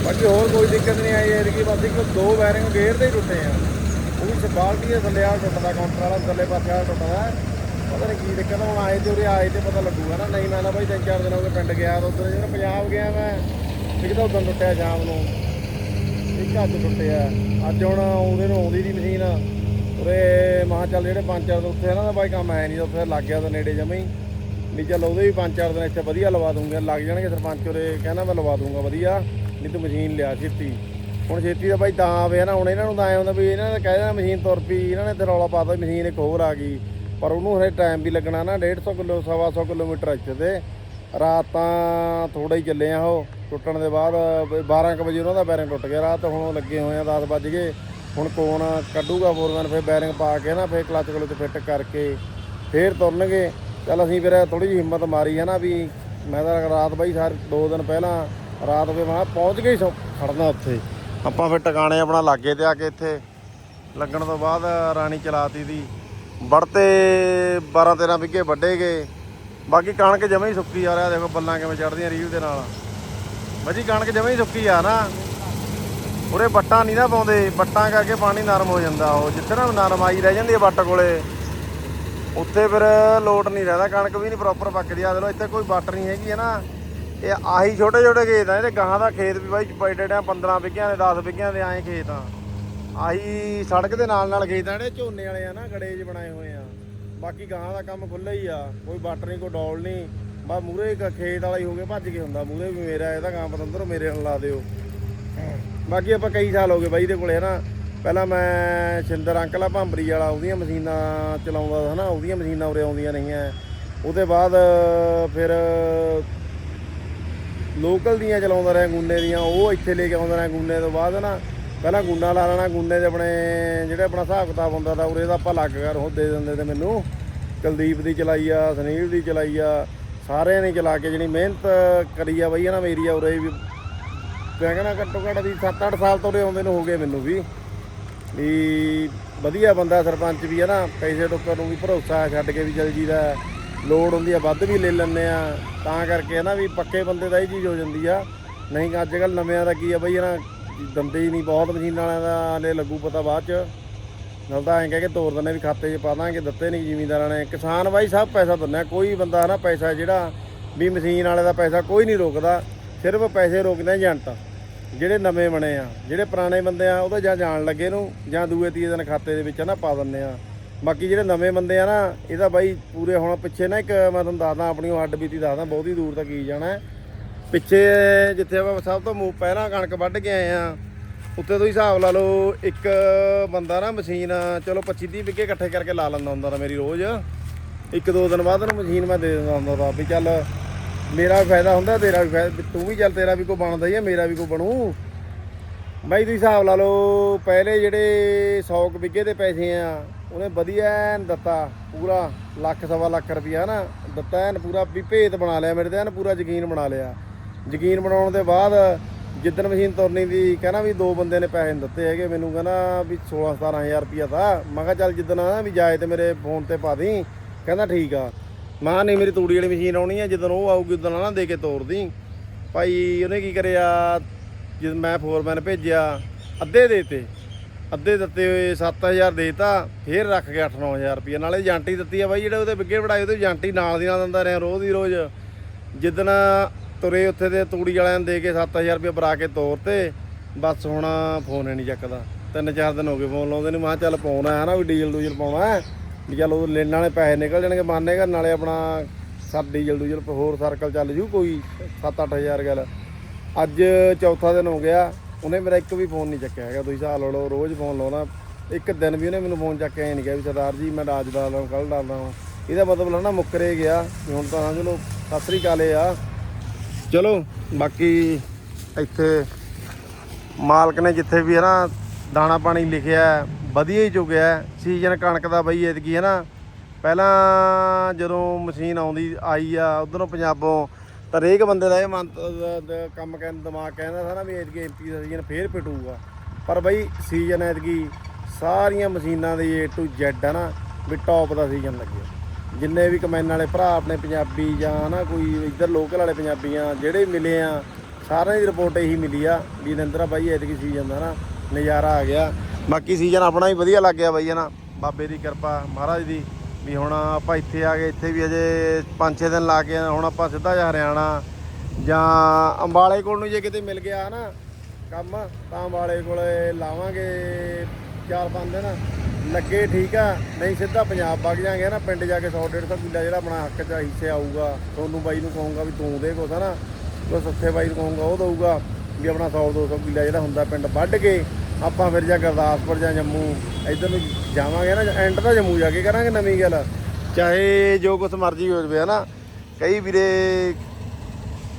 ਬਾਕੀ ਹੋਰ ਕੋਈ ਦਿੱਕਤ ਨਹੀਂ ਆਈ ਐਤਕੀ ਬਸ ਇੱਕ, ਦੋ ਵਾਇਰਿੰਗ ਗੇਅਰ ਦੇ ਹੀ ਟੁੱਟੇ ਆ। ਉਹ ਵੀ ਸਬਾਲਟੀ ਦੇ ਥੱਲੇ ਆ, ਟੁੱਟਦਾ ਕਾਊਂਟਰ ਵਾਲਾ, ਥੱਲੇ ਪਾਸੇ ਵਾਲਾ ਟੁੱਟਦਾ। ਪਤਾ ਨਹੀਂ ਕੀ ਦਿੱਕਤ ਹੁਣ ਆਏ ਤੇ ਉਰੇ ਆਏ ਤੇ ਪਤਾ ਲੱਗੂਗਾ ਨਾ। ਨਹੀਂ, ਮੈਂ ਨਾ ਬਾਈ ਤਿੰਨ ਚਾਰ ਦਿਨ ਹੋ ਗਏ ਪਿੰਡ ਗਿਆ, ਤਾਂ ਉਧਰ ਜਿਹੜਾ ਪੰਜਾਬ ਗਿਆ ਮੈਂ, ਇੱਕ ਤਾਂ ਉਦੋਂ ਟੁੱਟਿਆ ਸ਼ਾਮ ਨੂੰ। ਇੱਕ ਅੱਜ ਟੁੱਟਿਆ। ਅੱਜ ਹੁਣ ਆਉਂਦੇ ਨੂੰ ਆਉਂਦੀ ਨਹੀਂ ਮਸ਼ੀਨ। ਉਰੇ ਮਹਾ ਚੱਲ ਜਿਹੜੇ ਪੰਜ ਚਾਰ ਦਿਨ ਉੱਥੇ ਇਹਨਾਂ ਦਾ ਬਾਈ ਕੰਮ ਹੈ ਨਹੀਂ ਉੱਥੇ ਲੱਗ ਗਿਆ ਤਾਂ ਨੇੜੇ ਜਮੇ ਹੀ। ਨਹੀਂ ਚੱਲ ਉਹਦੇ ਵੀ ਪੰਜ ਚਾਰ ਦਿਨ ਇੱਥੇ ਵਧੀਆ ਲਵਾ ਦੂੰਗੇ ਲੱਗ ਜਾਣਗੇ ਸਰਪੰਚ ਉਰੇ, ਕਹਿੰਦਾ ਮੈਂ ਲਵਾ ਦੂੰਗਾ ਵਧੀਆ। ਨਹੀਂ ਤੂੰ ਮਸ਼ੀਨ ਲਿਆ ਛੇਤੀ। ਹੁਣ ਛੇਤੀ ਦਾ ਭਾਈ ਤਾਂ ਆਵੇ ਨਾ ਹੁਣ ਇਹਨਾਂ ਨੂੰ ਤਾਂ ਐ ਹੁੰਦਾ ਵੀ ਇਹਨਾਂ ਨੇ ਕਹਿ ਦੇਣਾ ਮਸ਼ੀਨ ਤੁਰ ਪਈ, ਇਹਨਾਂ ਨੇ ਤੇ ਰੌਲਾ ਪਾਤਾ ਮਸ਼ੀਨ ਇੱਕ ਹੋਰ ਆ ਗਈ। ਪਰ ਉਹਨੂੰ ਹਰੇ ਟਾਈਮ ਵੀ ਲੱਗਣਾ ਨਾ 150 ਕਿਲੋ, ਸਵਾ ਸੌ ਕਿਲੋਮੀਟਰ ਇੱਥੇ ਤੇ। ਰਾਤ ਤਾਂ ਥੋੜਾ ਹੀ ਚੱਲੇ ਆ ਉਹ, ਟੁੱਟਣ ਦੇ ਬਾਅਦ ਵੀ 12 ਕੁ ਵਜੇ ਉਹਨਾਂ ਦਾ ਬੈਰਿੰਗ ਟੁੱਟ ਗਿਆ। ਰਾਤ ਹੁਣ ਉਹ ਲੱਗੇ ਹੋਏ ਆ 10 ਵੱਜ ਗਏ। ਹੁਣ ਕੋਣ ਕੱਢੂਗਾ ਫੋਰਮੈਨ ਫਿਰ ਬੈਰਿੰਗ ਪਾ ਕੇ ਨਾ, ਫਿਰ ਕਲੱਚ ਕਲੁੱਚ ਫਿੱਟ ਕਰਕੇ, ਫੇਰ ਤੁਰਨਗੇ। ਚੱਲ ਅਸੀਂ ਫਿਰ ਥੋੜੀ ਜਿਹੀ ਹਿੰਮਤ ਮਾਰੀ ਹੈ ਨਾ ਵੀ ਮੈਂ ਤਾਂ ਰਾਤ ਬਾਈ ਸਾਰ ਦੋ ਦਿਨ ਪਹਿਲਾਂ ਰਾਤ ਵੇ ਮੈਂ ਪਹੁੰਚ ਗਈ ਸੋ ਖੜਨਾ ਉੱਥੇ। ਆਪਾਂ ਫਿਰ ਟਿਕਾਣੇ ਆਪਣਾ ਲਾਗੇ ਤੇ ਆ ਕੇ ਇੱਥੇ ਲੱਗਣ ਤੋਂ ਬਾਅਦ ਰਾਣੀ ਚਲਾਤੀ ਦੀ। ਵੜਤੇ 12 13 ਵਿਗੇ ਵੱਡੇ ਗਏ। ਬਾਕੀ ਕਣਕ ਜਮੇ ਹੀ ਸੁੱਕੀ ਆ ਰਿਹਾ, ਦੇਖੋ ਬੱਲਾਂ ਕਿਵੇਂ ਚੜਦੀਆਂ ਰੀਲ ਦੇ ਨਾਲ। ਬਾਜੀ ਕਣਕ ਜਮੇ ਹੀ ਸੁੱਕੀ ਆ ਨਾ। ਉਰੇ ਬੱਟਾਂ ਨਹੀਂ ਨਾ ਪਾਉਂਦੇ ਬੱਟਾਂ ਕਰਕੇ ਪਾਣੀ ਨਰਮ ਹੋ ਜਾਂਦਾ ਉਹ, ਜਿੱਥੇ ਨਾ ਨਰਮਾਈ ਰਹਿ ਜਾਂਦੀ ਹੈ ਬੱਟ ਕੋਲੇ। ਉੱਥੇ ਫਿਰ ਲੋਟ ਨਹੀਂ ਰਹਿੰਦਾ, ਕਣਕ ਵੀ ਨਹੀਂ ਪ੍ਰੋਪਰ ਪੱਕਦੀ। ਆ ਦੇਖੋ ਇੱਥੇ ਕੋਈ ਬੱਟ ਨਹੀਂ ਹੈਗੀ ਹੈ ਨਾ। ਇਹ ਆਹੀ ਛੋਟੇ ਛੋਟੇ ਖੇਤ ਆ, ਇਹਦੇ ਗਾਹਾਂ ਦਾ ਖੇਤ ਵੀ ਬਾਈ ਬੜੇ ਡੇੜਿਆਂ 15 ਵਿਗਿਆਂ ਦੇ 10 ਵਿਗਿਆਂ ਦੇ ਐਂ ਖੇਤ ਆ। ਆਹੀ ਸੜਕ ਦੇ ਨਾਲ ਨਾਲ ਖੇਤ ਆ, ਜਿਹੜੇ ਝੋਨੇ ਵਾਲੇ ਆ ਨਾ, ਗੜੇ 'ਚ ਬਣਾਏ ਹੋਏ ਆ। ਬਾਕੀ ਗਾਹਾਂ ਦਾ ਕੰਮ ਖੁੱਲ੍ਹਾ ਹੀ ਆ, ਕੋਈ ਬੱਟ ਨਹੀਂ, ਕੋਈ ਡੌਲ ਨਹੀਂ। ਬਸ ਮੂਰੇ ਖੇਤ ਵਾਲਾ ਹੀ ਹੋ ਕੇ ਭੱਜ ਕੇ ਹੁੰਦਾ। ਮੂਰੇ ਵੀ ਮੇਰਾ ਇਹਦਾ ਕੰਮ ਪਤੰਦਰ ਮੇਰੇ ਨਾਲ ਲਾ ਦਿਓ। ਬਾਕੀ ਆਪਾਂ ਕਈ ਸਾਲ ਹੋ ਗਏ ਬਾਈ ਦੇ ਕੋਲੇ ਨਾ ਪਹਿਲਾਂ ਮੈਂ ਛਿੰਦਰ ਅੰਕਲ ਆ, ਭਾਂਬਰੀ ਵਾਲਾ, ਉਹਦੀਆਂ ਮਸ਼ੀਨਾਂ ਚਲਾਉਂਦਾ ਸੀ ਨਾ, ਉਹਦੀਆਂ ਮਸ਼ੀਨਾਂ ਉਰੇ ਆਉਂਦੀਆਂ ਰਹੀਆਂ। ਉਹਦੇ ਬਾਅਦ ਫਿਰ ਲੋਕਲ ਦੀਆਂ ਚਲਾਉਂਦਾ ਰਿਹਾ ਗੁੰਨੇ ਦੀਆਂ, ਉਹ ਇੱਥੇ ਲੈ ਕੇ ਆਉਂਦਾ ਰਿਹਾ ਗੁੰਨੇ ਤੋਂ ਬਾਅਦ ਨਾ, ਪਹਿਲਾਂ ਗੁੰਨਾ ਲਾ ਲੈਣਾ ਗੁੰਨੇ ਦੇ ਆਪਣੇ ਜਿਹੜੇ ਆਪਣਾ ਹਿਸਾਬ ਕਿਤਾਬ ਹੁੰਦਾ ਤਾਂ ਉਰੇ ਦਾ ਆਪਾਂ ਲੱਗ ਕਰ ਉਹ ਦੇ ਦਿੰਦੇ ਤੇ ਮੈਨੂੰ। ਕੁਲਦੀਪ ਦੀ ਚਲਾਈ ਆ, ਸੁਨੀਲ ਦੀ ਚਲਾਈ ਆ, ਸਾਰਿਆਂ ਨੇ ਚਲਾ ਕੇ ਜਿਹੜੀ ਮਿਹਨਤ ਕਰੀ ਆ ਬਈ ਨਾ ਮੇਰੀ ਆ ਉਰੇ ਵੀ। ਮੈਂ ਕਹਿੰਦਾ ਘੱਟੋ ਘੱਟ ਵੀ 7-8 ਸਾਲ ਤੋਂ ਉਰੇ ਆਉਂਦੇ ਨੂੰ ਹੋ ਗਏ ਮੈਨੂੰ ਵੀ। ਵੀ ਵਧੀਆ ਬੰਦਾ ਸਰਪੰਚ ਵੀ ਹੈ ਨਾ, ਪੈਸੇ ਟੋਕਰ ਨੂੰ ਵੀ ਭਰੋਸਾ ਛੱਡ ਕੇ ਵੀ ਚੱਲ ਜੀਦਾ ਲੋੜ ਹੁੰਦੀ ਆ ਵੱਧ ਵੀ ਲੈ ਲੈਂਦੇ ਆ। ਤਾਂ ਕਰਕੇ ਹੈ ਨਾ ਵੀ ਪੱਕੇ ਬੰਦੇ ਦਾ ਇਹ ਚੀਜ਼ ਹੋ ਜਾਂਦੀ ਆ। ਨਹੀਂ ਅੱਜ ਕੱਲ ਨਵਿਆਂ ਦਾ ਕੀ ਆ ਬਈ ਨਾ ਦੰਦੇ ਹੀ ਨਹੀਂ, ਬਹੁਤ ਮਸ਼ੀਨਾਂ ਵਾਲਿਆਂ ਦਾ ਹਲੇ ਲੱਗੂ ਪਤਾ ਬਾਅਦ ਚ। ਨਾਲ ਤਾਂ ਐਂ ਕਹਿ ਕੇ ਤੋਰ ਦਿੰਦੇ ਵੀ ਖਾਤੇ 'ਚ ਪਾ ਦਾਂਗੇ, ਦਿੱਤੇ ਨਹੀਂ ਜ਼ਿਮੀਂਦਾਰਾਂ ਨੇ। ਕਿਸਾਨ ਬਾਈ ਸਭ ਪੈਸਾ ਦਿੰਦਾ ਕੋਈ ਬੰਦਾ ਨਾ ਪੈਸਾ ਜਿਹੜਾ ਵੀ ਮਸ਼ੀਨ ਵਾਲੇ ਦਾ ਪੈਸਾ ਕੋਈ ਨਹੀਂ ਰੋਕਦਾ, ਸਿਰਫ ਪੈਸੇ ਰੋਕਦੇ ਏਜੰਟ ਜਿਹੜੇ ਨਵੇਂ ਬਣੇ ਆ, ਜਿਹੜੇ ਪੁਰਾਣੇ ਬੰਦੇ ਆ ਉਹ ਤਾਂ ਜਾਂ ਜਾਣ ਲੱਗੇ ਨੂੰ, ਜਾਂ ਦੂਏ ਤੀਏ ਦਿਨ ਖਾਤੇ ਦੇ ਵਿੱਚ ਨਾ ਪਾ ਦਿੰਦੇ ਆ। ਬਾਕੀ ਜਿਹੜੇ ਨਵੇਂ ਬੰਦੇ ਆ ਨਾ ਇਹਦਾ ਬਾਈ ਪੂਰੇ ਹੁਣ ਪਿੱਛੇ ਨਾ ਇੱਕ ਮੈਂ ਤੁਹਾਨੂੰ ਦੱਸਦਾ ਆਪਣੀ ਉਹ ਹੱਡ ਬੀਤੀ ਦੱਸਦਾ, ਬਹੁਤੀ ਦੂਰ ਤੱਕ ਕੀ ਜਾਣਾ ਪਿੱਛੇ ਜਿੱਥੇ ਆਪਾਂ ਸਭ ਤੋਂ ਮੂੰਹ ਪਹਿਲਾਂ ਕਣਕ ਵੱਢ ਕੇ ਆਏ ਆ ਉੱਤੇ ਤੋਂ ਹਿਸਾਬ ਲਾ ਲਓ, ਇੱਕ ਬੰਦਾ ਨਾ ਮਸ਼ੀਨ, ਚਲੋ 25 30 ਵਿਗੇ ਇਕੱਠੇ ਕਰਕੇ ਲਾ ਲੈਂਦਾ ਹੁੰਦਾ ਤਾਂ ਮੇਰੀ ਰੋਜ਼। ਇੱਕ ਦੋ ਦਿਨ ਬਾਅਦ ਨੂੰ ਮਸ਼ੀਨ ਮੈਂ ਦੇ ਦਿੰਦਾ ਹੁੰਦਾ ਤਾਂ, ਵੀ ਚੱਲ ਮੇਰਾ ਵੀ ਫਾਇਦਾ ਹੁੰਦਾ, ਤੇਰਾ ਵੀ ਫਾਇਦਾ ਤੂੰ ਵੀ ਚੱਲ, ਤੇਰਾ ਵੀ ਕੋਈ ਬਣਦਾ ਹੀ ਆ, ਮੇਰਾ ਵੀ ਕੋਈ ਬਣੂ। ਬਾਈ ਤੁਸੀਂ ਹਿਸਾਬ ਲਾ ਲਓ, ਪਹਿਲੇ ਜਿਹੜੇ 100 ਕੁ ਦੇ ਪੈਸੇ ਆ, ਉਹਨੇ ਵਧੀਆ ਐਨ ਦਿੱਤਾ, ਪੂਰਾ ਲੱਖ, ਸਵਾ ਲੱਖ ਰੁਪਇਆ ਨਾ ਦਿੱਤਾ ਐਨ ਪੂਰਾ, ਵੀ ਭੇਤ ਬਣਾ ਲਿਆ ਮੇਰੇ ਤੇ, ਐਨ ਪੂਰਾ ਯਕੀਨ ਬਣਾ ਲਿਆ। ਯਕੀਨ ਬਣਾਉਣ ਦੇ ਬਾਅਦ ਜਿੱਦਣ ਮਸ਼ੀਨ ਤੁਰਨੀ ਦੀ, ਕਹਿੰਦਾ ਵੀ ਦੋ ਬੰਦੇ ਨੇ ਪੈਸੇ ਨੀ ਦਿੱਤੇ ਹੈਗੇ, ਮੈਨੂੰ ਕਹਿੰਦਾ ਵੀ 16 17000 ਰੁਪਇਆ ਤਾਂ। ਮੈਂ ਕਿਹਾ ਚੱਲ ਜਿੱਦਣ ਆ ਨਾ ਵੀ ਜਾਏ ਤੇ ਮੇਰੇ ਫੋਨ ਤੇ ਪਾ ਦੀ ਕਹਿੰਦਾ ਠੀਕ ਆ। ਮੈਂ ਕਿਹਾ ਨਹੀਂ ਮੇਰੀ ਤੂੜੀ ਵਾਲੀ ਮਸ਼ੀਨ ਆਉਣੀ ਆ, ਜਦੋਂ ਉਹ ਆਊਗੀ, ਉਦੋਂ ਨਾ ਦੇ ਕੇ ਤੋਰਦੀ। ਭਾਈ, ਉਹਨੇ ਕੀ ਕਰਿਆ? ਜਦ ਮੈਂ ਫੋਰਮੈਨ ਭੇਜਿਆ, ਅੱਧੇ ਦੇਤੇ। ਅੱਧੇ ਦਿੱਤੇ ਹੋਏ 7000 ਦੇਤਾ, ਫੇਰ ਰੱਖ ਗਿਆ 8-9000 ਰੁਪਏ ਨਾਲੇ ਜਾਂਟੀ ਦਿੱਤੀ ਆ ਬਾਈ, ਜਿਹੜੇ ਉਹਦੇ ਵਿੱਗੇ ਵੜਾਏ, ਉਹਦੇ ਜਾਂਟੀ ਨਾਲ ਦੀ ਨਾਲ ਦਿੰਦਾ ਰਿਹਾ, ਰੋਜ਼ ਦੀ ਰੋਜ਼। ਜਿੱਦਣ ਤੁਰੇ ਉੱਥੇ ਦੇ ਤੂੜੀ ਵਾਲਿਆਂ ਨੇ ਦੇ ਕੇ 7000 ਰੁਪਏ ਬਰਾ ਕੇ ਤੋਰ ਤੇ ਬਸ ਹੁਣ ਫੋਨ ਹੀ ਨਹੀਂ ਚੱਕਦਾ। ਤਿੰਨ ਚਾਰ ਦਿਨ ਹੋ ਗਏ, ਫੋਨ ਲਾਉਂਦੇ ਨੇ। ਮੈਂ ਕਿਹਾ ਚੱਲ ਪਾਉਣਾ ਹੈ ਨਾ ਵੀ ਡੀਜ਼ਲ ਡੂਜ਼ਲ ਪਾਉਣਾ ਵੀ ਚੱਲ ਉਹ ਲੈਣ ਵਾਲੇ ਪੈਸੇ ਨਿਕਲ ਜਾਣਗੇ ਮਾਨੇਗਾ ਨਾਲੇ ਆਪਣਾ ਸਰ ਡੀਜ਼ਲ ਡੂਜ਼ਲ ਹੋਰ ਸਰਕਲ ਚੱਲ ਜੂ ਕੋਈ 7-8000 ਗੱਲ। ਅੱਜ ਚੌਥਾ ਦਿਨ ਹੋ ਗਿਆ, ਉਹਨੇ ਮੇਰਾ ਇੱਕ ਵੀ ਫੋਨ ਨਹੀਂ ਚੱਕਿਆ ਹੈਗਾ, ਤੁਸੀਂ ਹਿਸਾਬ ਲਾ ਲਓ, ਰੋਜ਼ ਫੋਨ ਲਾਉਣਾ ਇੱਕ ਦਿਨ ਵੀ ਉਹਨੇ ਮੈਨੂੰ ਫੋਨ ਚੱਕਿਆ ਹੀ ਨਹੀਂ ਕਿਹਾ ਵੀ ਸਰਦਾਰ ਜੀ, ਮੈਂ ਰਾਜ ਡਾਲਦਾ ਹਾਂ ਕੱਲ ਡਾਲਦਾ ਹਾਂ ਇਹਦਾ ਮਤਲਬ ਨਾ ਮੁੱਕਰੇ ਗਿਆ, ਵੀ ਹੁਣ ਤਾਂ ਸਮਝ ਲਓ ਸਤਿ ਸ੍ਰੀ ਅਕਾਲ ਇਹ ਆ। ਚਲੋ, ਬਾਕੀ ਇੱਥੇ ਮਾਲਕ ਨੇ ਜਿੱਥੇ ਵੀ ਹੈ ਨਾ, ਦਾਣਾ ਪਾਣੀ ਲਿਖਿਆ ਵਧੀਆ ਹੀ ਚੁਗਿਆ ਸੀਜ਼ਨ ਕਣਕ ਦਾ ਬਈ ਐਤਕੀ ਹੈ ਨਾ। ਪਹਿਲਾਂ ਜਦੋਂ ਮਸ਼ੀਨ ਆਉਂਦੀ ਆਈ ਆ, ਉਧਰੋਂ ਪੰਜਾਬੋਂ ਤਾਂ ਹਰੇਕ ਬੰਦੇ ਦਾ ਇਹ ਮਨ ਕੰਮ ਕਹਿਣ, ਦਿਮਾਗ ਕਹਿੰਦਾ ਸੀ ਨਾ ਵੀ ਐਤਕੀ ਐਮਪੀ ਦਾ ਸੀਜ਼ਨ ਫੇਰ ਪਿਟੂਗਾ। ਪਰ ਬਈ ਸੀਜ਼ਨ ਐਤਕੀ ਸਾਰੀਆਂ ਮਸ਼ੀਨਾਂ ਦੇ A to Z ਹੈ ਨਾ, ਵੀ ਟੌਪ ਦਾ ਸੀਜ਼ਨ ਲੱਗਿਆ। ਜਿੰਨੇ ਵੀ ਕਮੈਨ ਵਾਲੇ ਭਰਾ ਆਪਣੇ ਪੰਜਾਬੀ ਜਾਂ ਨਾ ਕੋਈ ਇੱਧਰ ਲੋਕਲ ਵਾਲੇ ਪੰਜਾਬੀਆਂ ਜਿਹੜੇ ਮਿਲੇ ਆ, ਸਾਰਿਆਂ ਦੀ ਰਿਪੋਰਟ ਇਹੀ ਮਿਲੀ ਆ, ਵੀ ਨਿੰਦਰਾ ਬਾਈ ਐਤਕੀ ਸੀਜ਼ਨ ਦਾ ਨਾ ਨਜ਼ਾਰਾ ਆ ਗਿਆ। ਬਾਕੀ ਸੀਜ਼ਨ ਆਪਣਾ ਹੀ ਵਧੀਆ ਲੱਗ ਗਿਆ ਬਾਈ, ਹੈ ਨਾ? ਬਾਬੇ ਦੀ ਕਿਰਪਾ, ਮਹਾਰਾਜ ਦੀ, ਵੀ ਹੁਣ ਆਪਾਂ ਇੱਥੇ ਆ ਗਏ, ਇੱਥੇ ਵੀ ਅਜੇ 5-6 ਦਿਨ ਲਾ ਕੇ ਹੁਣ ਆਪਾਂ ਸਿੱਧਾ ਜਾ ਹਰਿਆਣਾ ਜਾਂ ਅੰਬਾਲੇ ਕੋਲ ਨੂੰ ਜੇ ਕਿਤੇ ਮਿਲ ਗਿਆ ਨਾ, ਕੰਮ, ਤਾਂ ਅੰਬਾਲੇ ਕੋਲੇ ਲਾਵਾਂਗੇ 4-5 ਦਿਨ। ਲੱਗੇ ਠੀਕ ਆ, ਨਹੀਂ ਸਿੱਧਾ ਪੰਜਾਬ ਵਗ ਜਾਾਂਗੇ ਨਾ, ਪਿੰਡ ਜਾ ਕੇ 100-150 ਕਿੱਲਾ ਜਿਹੜਾ ਆਪਣਾ ਹੱਕ ਚ ਹਿੱਸੇ ਆਊਗਾ। ਤੁਹਾਨੂੰ ਬਾਈ ਨੂੰ ਕਹੂੰਗਾ ਵੀ ਤੂੰ ਦੇ ਕੁਛ ਨਾ? ਉਹ ਸੱਥੇ ਬਾਈ ਨੂੰ ਕਹੂੰਗਾ, ਉਹ ਦਊਗਾ, ਵੀ ਆਪਣਾ 100-200 ਕਿੱਲਾ ਜਿਹੜਾ ਹੁੰਦਾ ਪਿੰਡ ਵੱਢ ਕੇ ਆਪਾਂ ਫਿਰ ਜਾਂ ਗੁਰਦਾਸਪੁਰ ਜਾਂ ਜੰਮੂ, ਇੱਧਰ ਨੂੰ ਜਾਵਾਂਗੇ ਨਾ ਐਂਡ ਤਾਂ ਜੰਮੂ ਜਾ ਕੇ ਕਰਾਂਗੇ ਨਵੀਂ ਗੱਲ। ਚਾਹੇ ਜੋ ਕੁਛ ਮਰਜ਼ੀ ਹੋ ਜਵੇ, ਹਨਾ? ਕਈ ਵੀਰੇ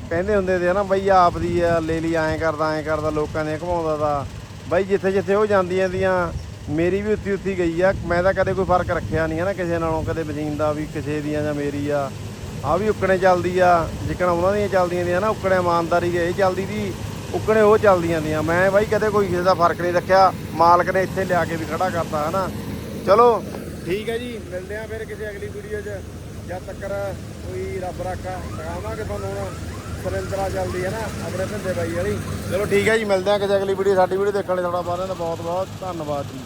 ਕਹਿੰਦੇ ਹੁੰਦੇ ਤੇ, ਹਨਾ, ਬਈ ਆਪ ਦੀ ਆ, ਲੈ ਲਈ, ਐਂ ਕਰਦਾ ਐਂ ਕਰਦਾ, ਲੋਕਾਂ ਨੇ ਘਮਾਉਂਦਾ ਦਾ ਬਈ ਜਿੱਥੇ ਜਿੱਥੇ ਉਹ ਜਾਂਦੀਆਂ ਦੀਆਂ ਮੇਰੀ ਵੀ ਉੱਤੀ ਉੱਤੀ ਗਈ ਆ। ਮੈਂ ਤਾਂ ਕਦੇ ਕੋਈ ਫ਼ਰਕ ਰੱਖਿਆ ਨਹੀਂ ਹੈ ਨਾ ਕਿਸੇ ਨਾਲੋਂ, ਕਦੇ ਮਸ਼ੀਨ ਦਾ ਵੀ, ਕਿਸੇ ਦੀਆਂ ਜਾਂ ਮੇਰੀ ਆ। ਆ ਵੀ ਉੱਕਣੇ ਚੱਲਦੀ ਆ, ਜਿੱਕਣ ਉਹਨਾਂ ਦੀਆਂ ਚੱਲਦੀਆਂ ਦੀਆਂ ਨਾ ਉੱਕਣੇ ਇਮਾਨਦਾਰੀ ਇਹ ਚੱਲਦੀ ਦੀ ਉੱਕਣੇ ਉਹ ਚੱਲਦੀਆਂ ਦੀਆਂ ਮੈਂ ਬਾਈ ਕਦੇ ਕੋਈ ਕਿਸੇ ਦਾ ਫ਼ਰਕ ਨਹੀਂ ਰੱਖਿਆ। ਮਾਲਕ ਨੇ ਇੱਥੇ ਲਿਆ ਕੇ ਵੀ ਖੜਾ ਕਰਤਾ, ਹਨਾ। ਚਲੋ, ਠੀਕ ਹੈ ਜੀ। ਮਿਲਦੇ ਆ ਫਿਰ ਕਿਸੇ ਅਗਲੀ ਵੀਡੀਓ 'ਚ। ਜਦ ਤੱਕ ਕੋਈ ਰੱਬ ਰਾਖਾ ਦਿਖਾਵਾਂਗੇ ਤੁਹਾਨੂੰ ਹੁਣ। ਸੁਰਿੰਦਰਾ ਚੱਲਦੀ ਹੈ ਨਾ, ਆਪਣੇ ਭਿੰਦੇ ਬਾਈ ਵਾਲੀ। ਚਲੋ, ਠੀਕ ਹੈ ਜੀ। ਮਿਲਦੇ ਆ ਕਿਸੇ ਅਗਲੀ ਵੀਡੀਓ। ਸਾਡੀ ਵੀਡੀਓ ਦੇਖਣ ਲਈ ਤੁਹਾਡਾ ਸਾਰਿਆਂ ਦਾ ਬਹੁਤ ਬਹੁਤ ਧੰਨਵਾਦ ਜੀ।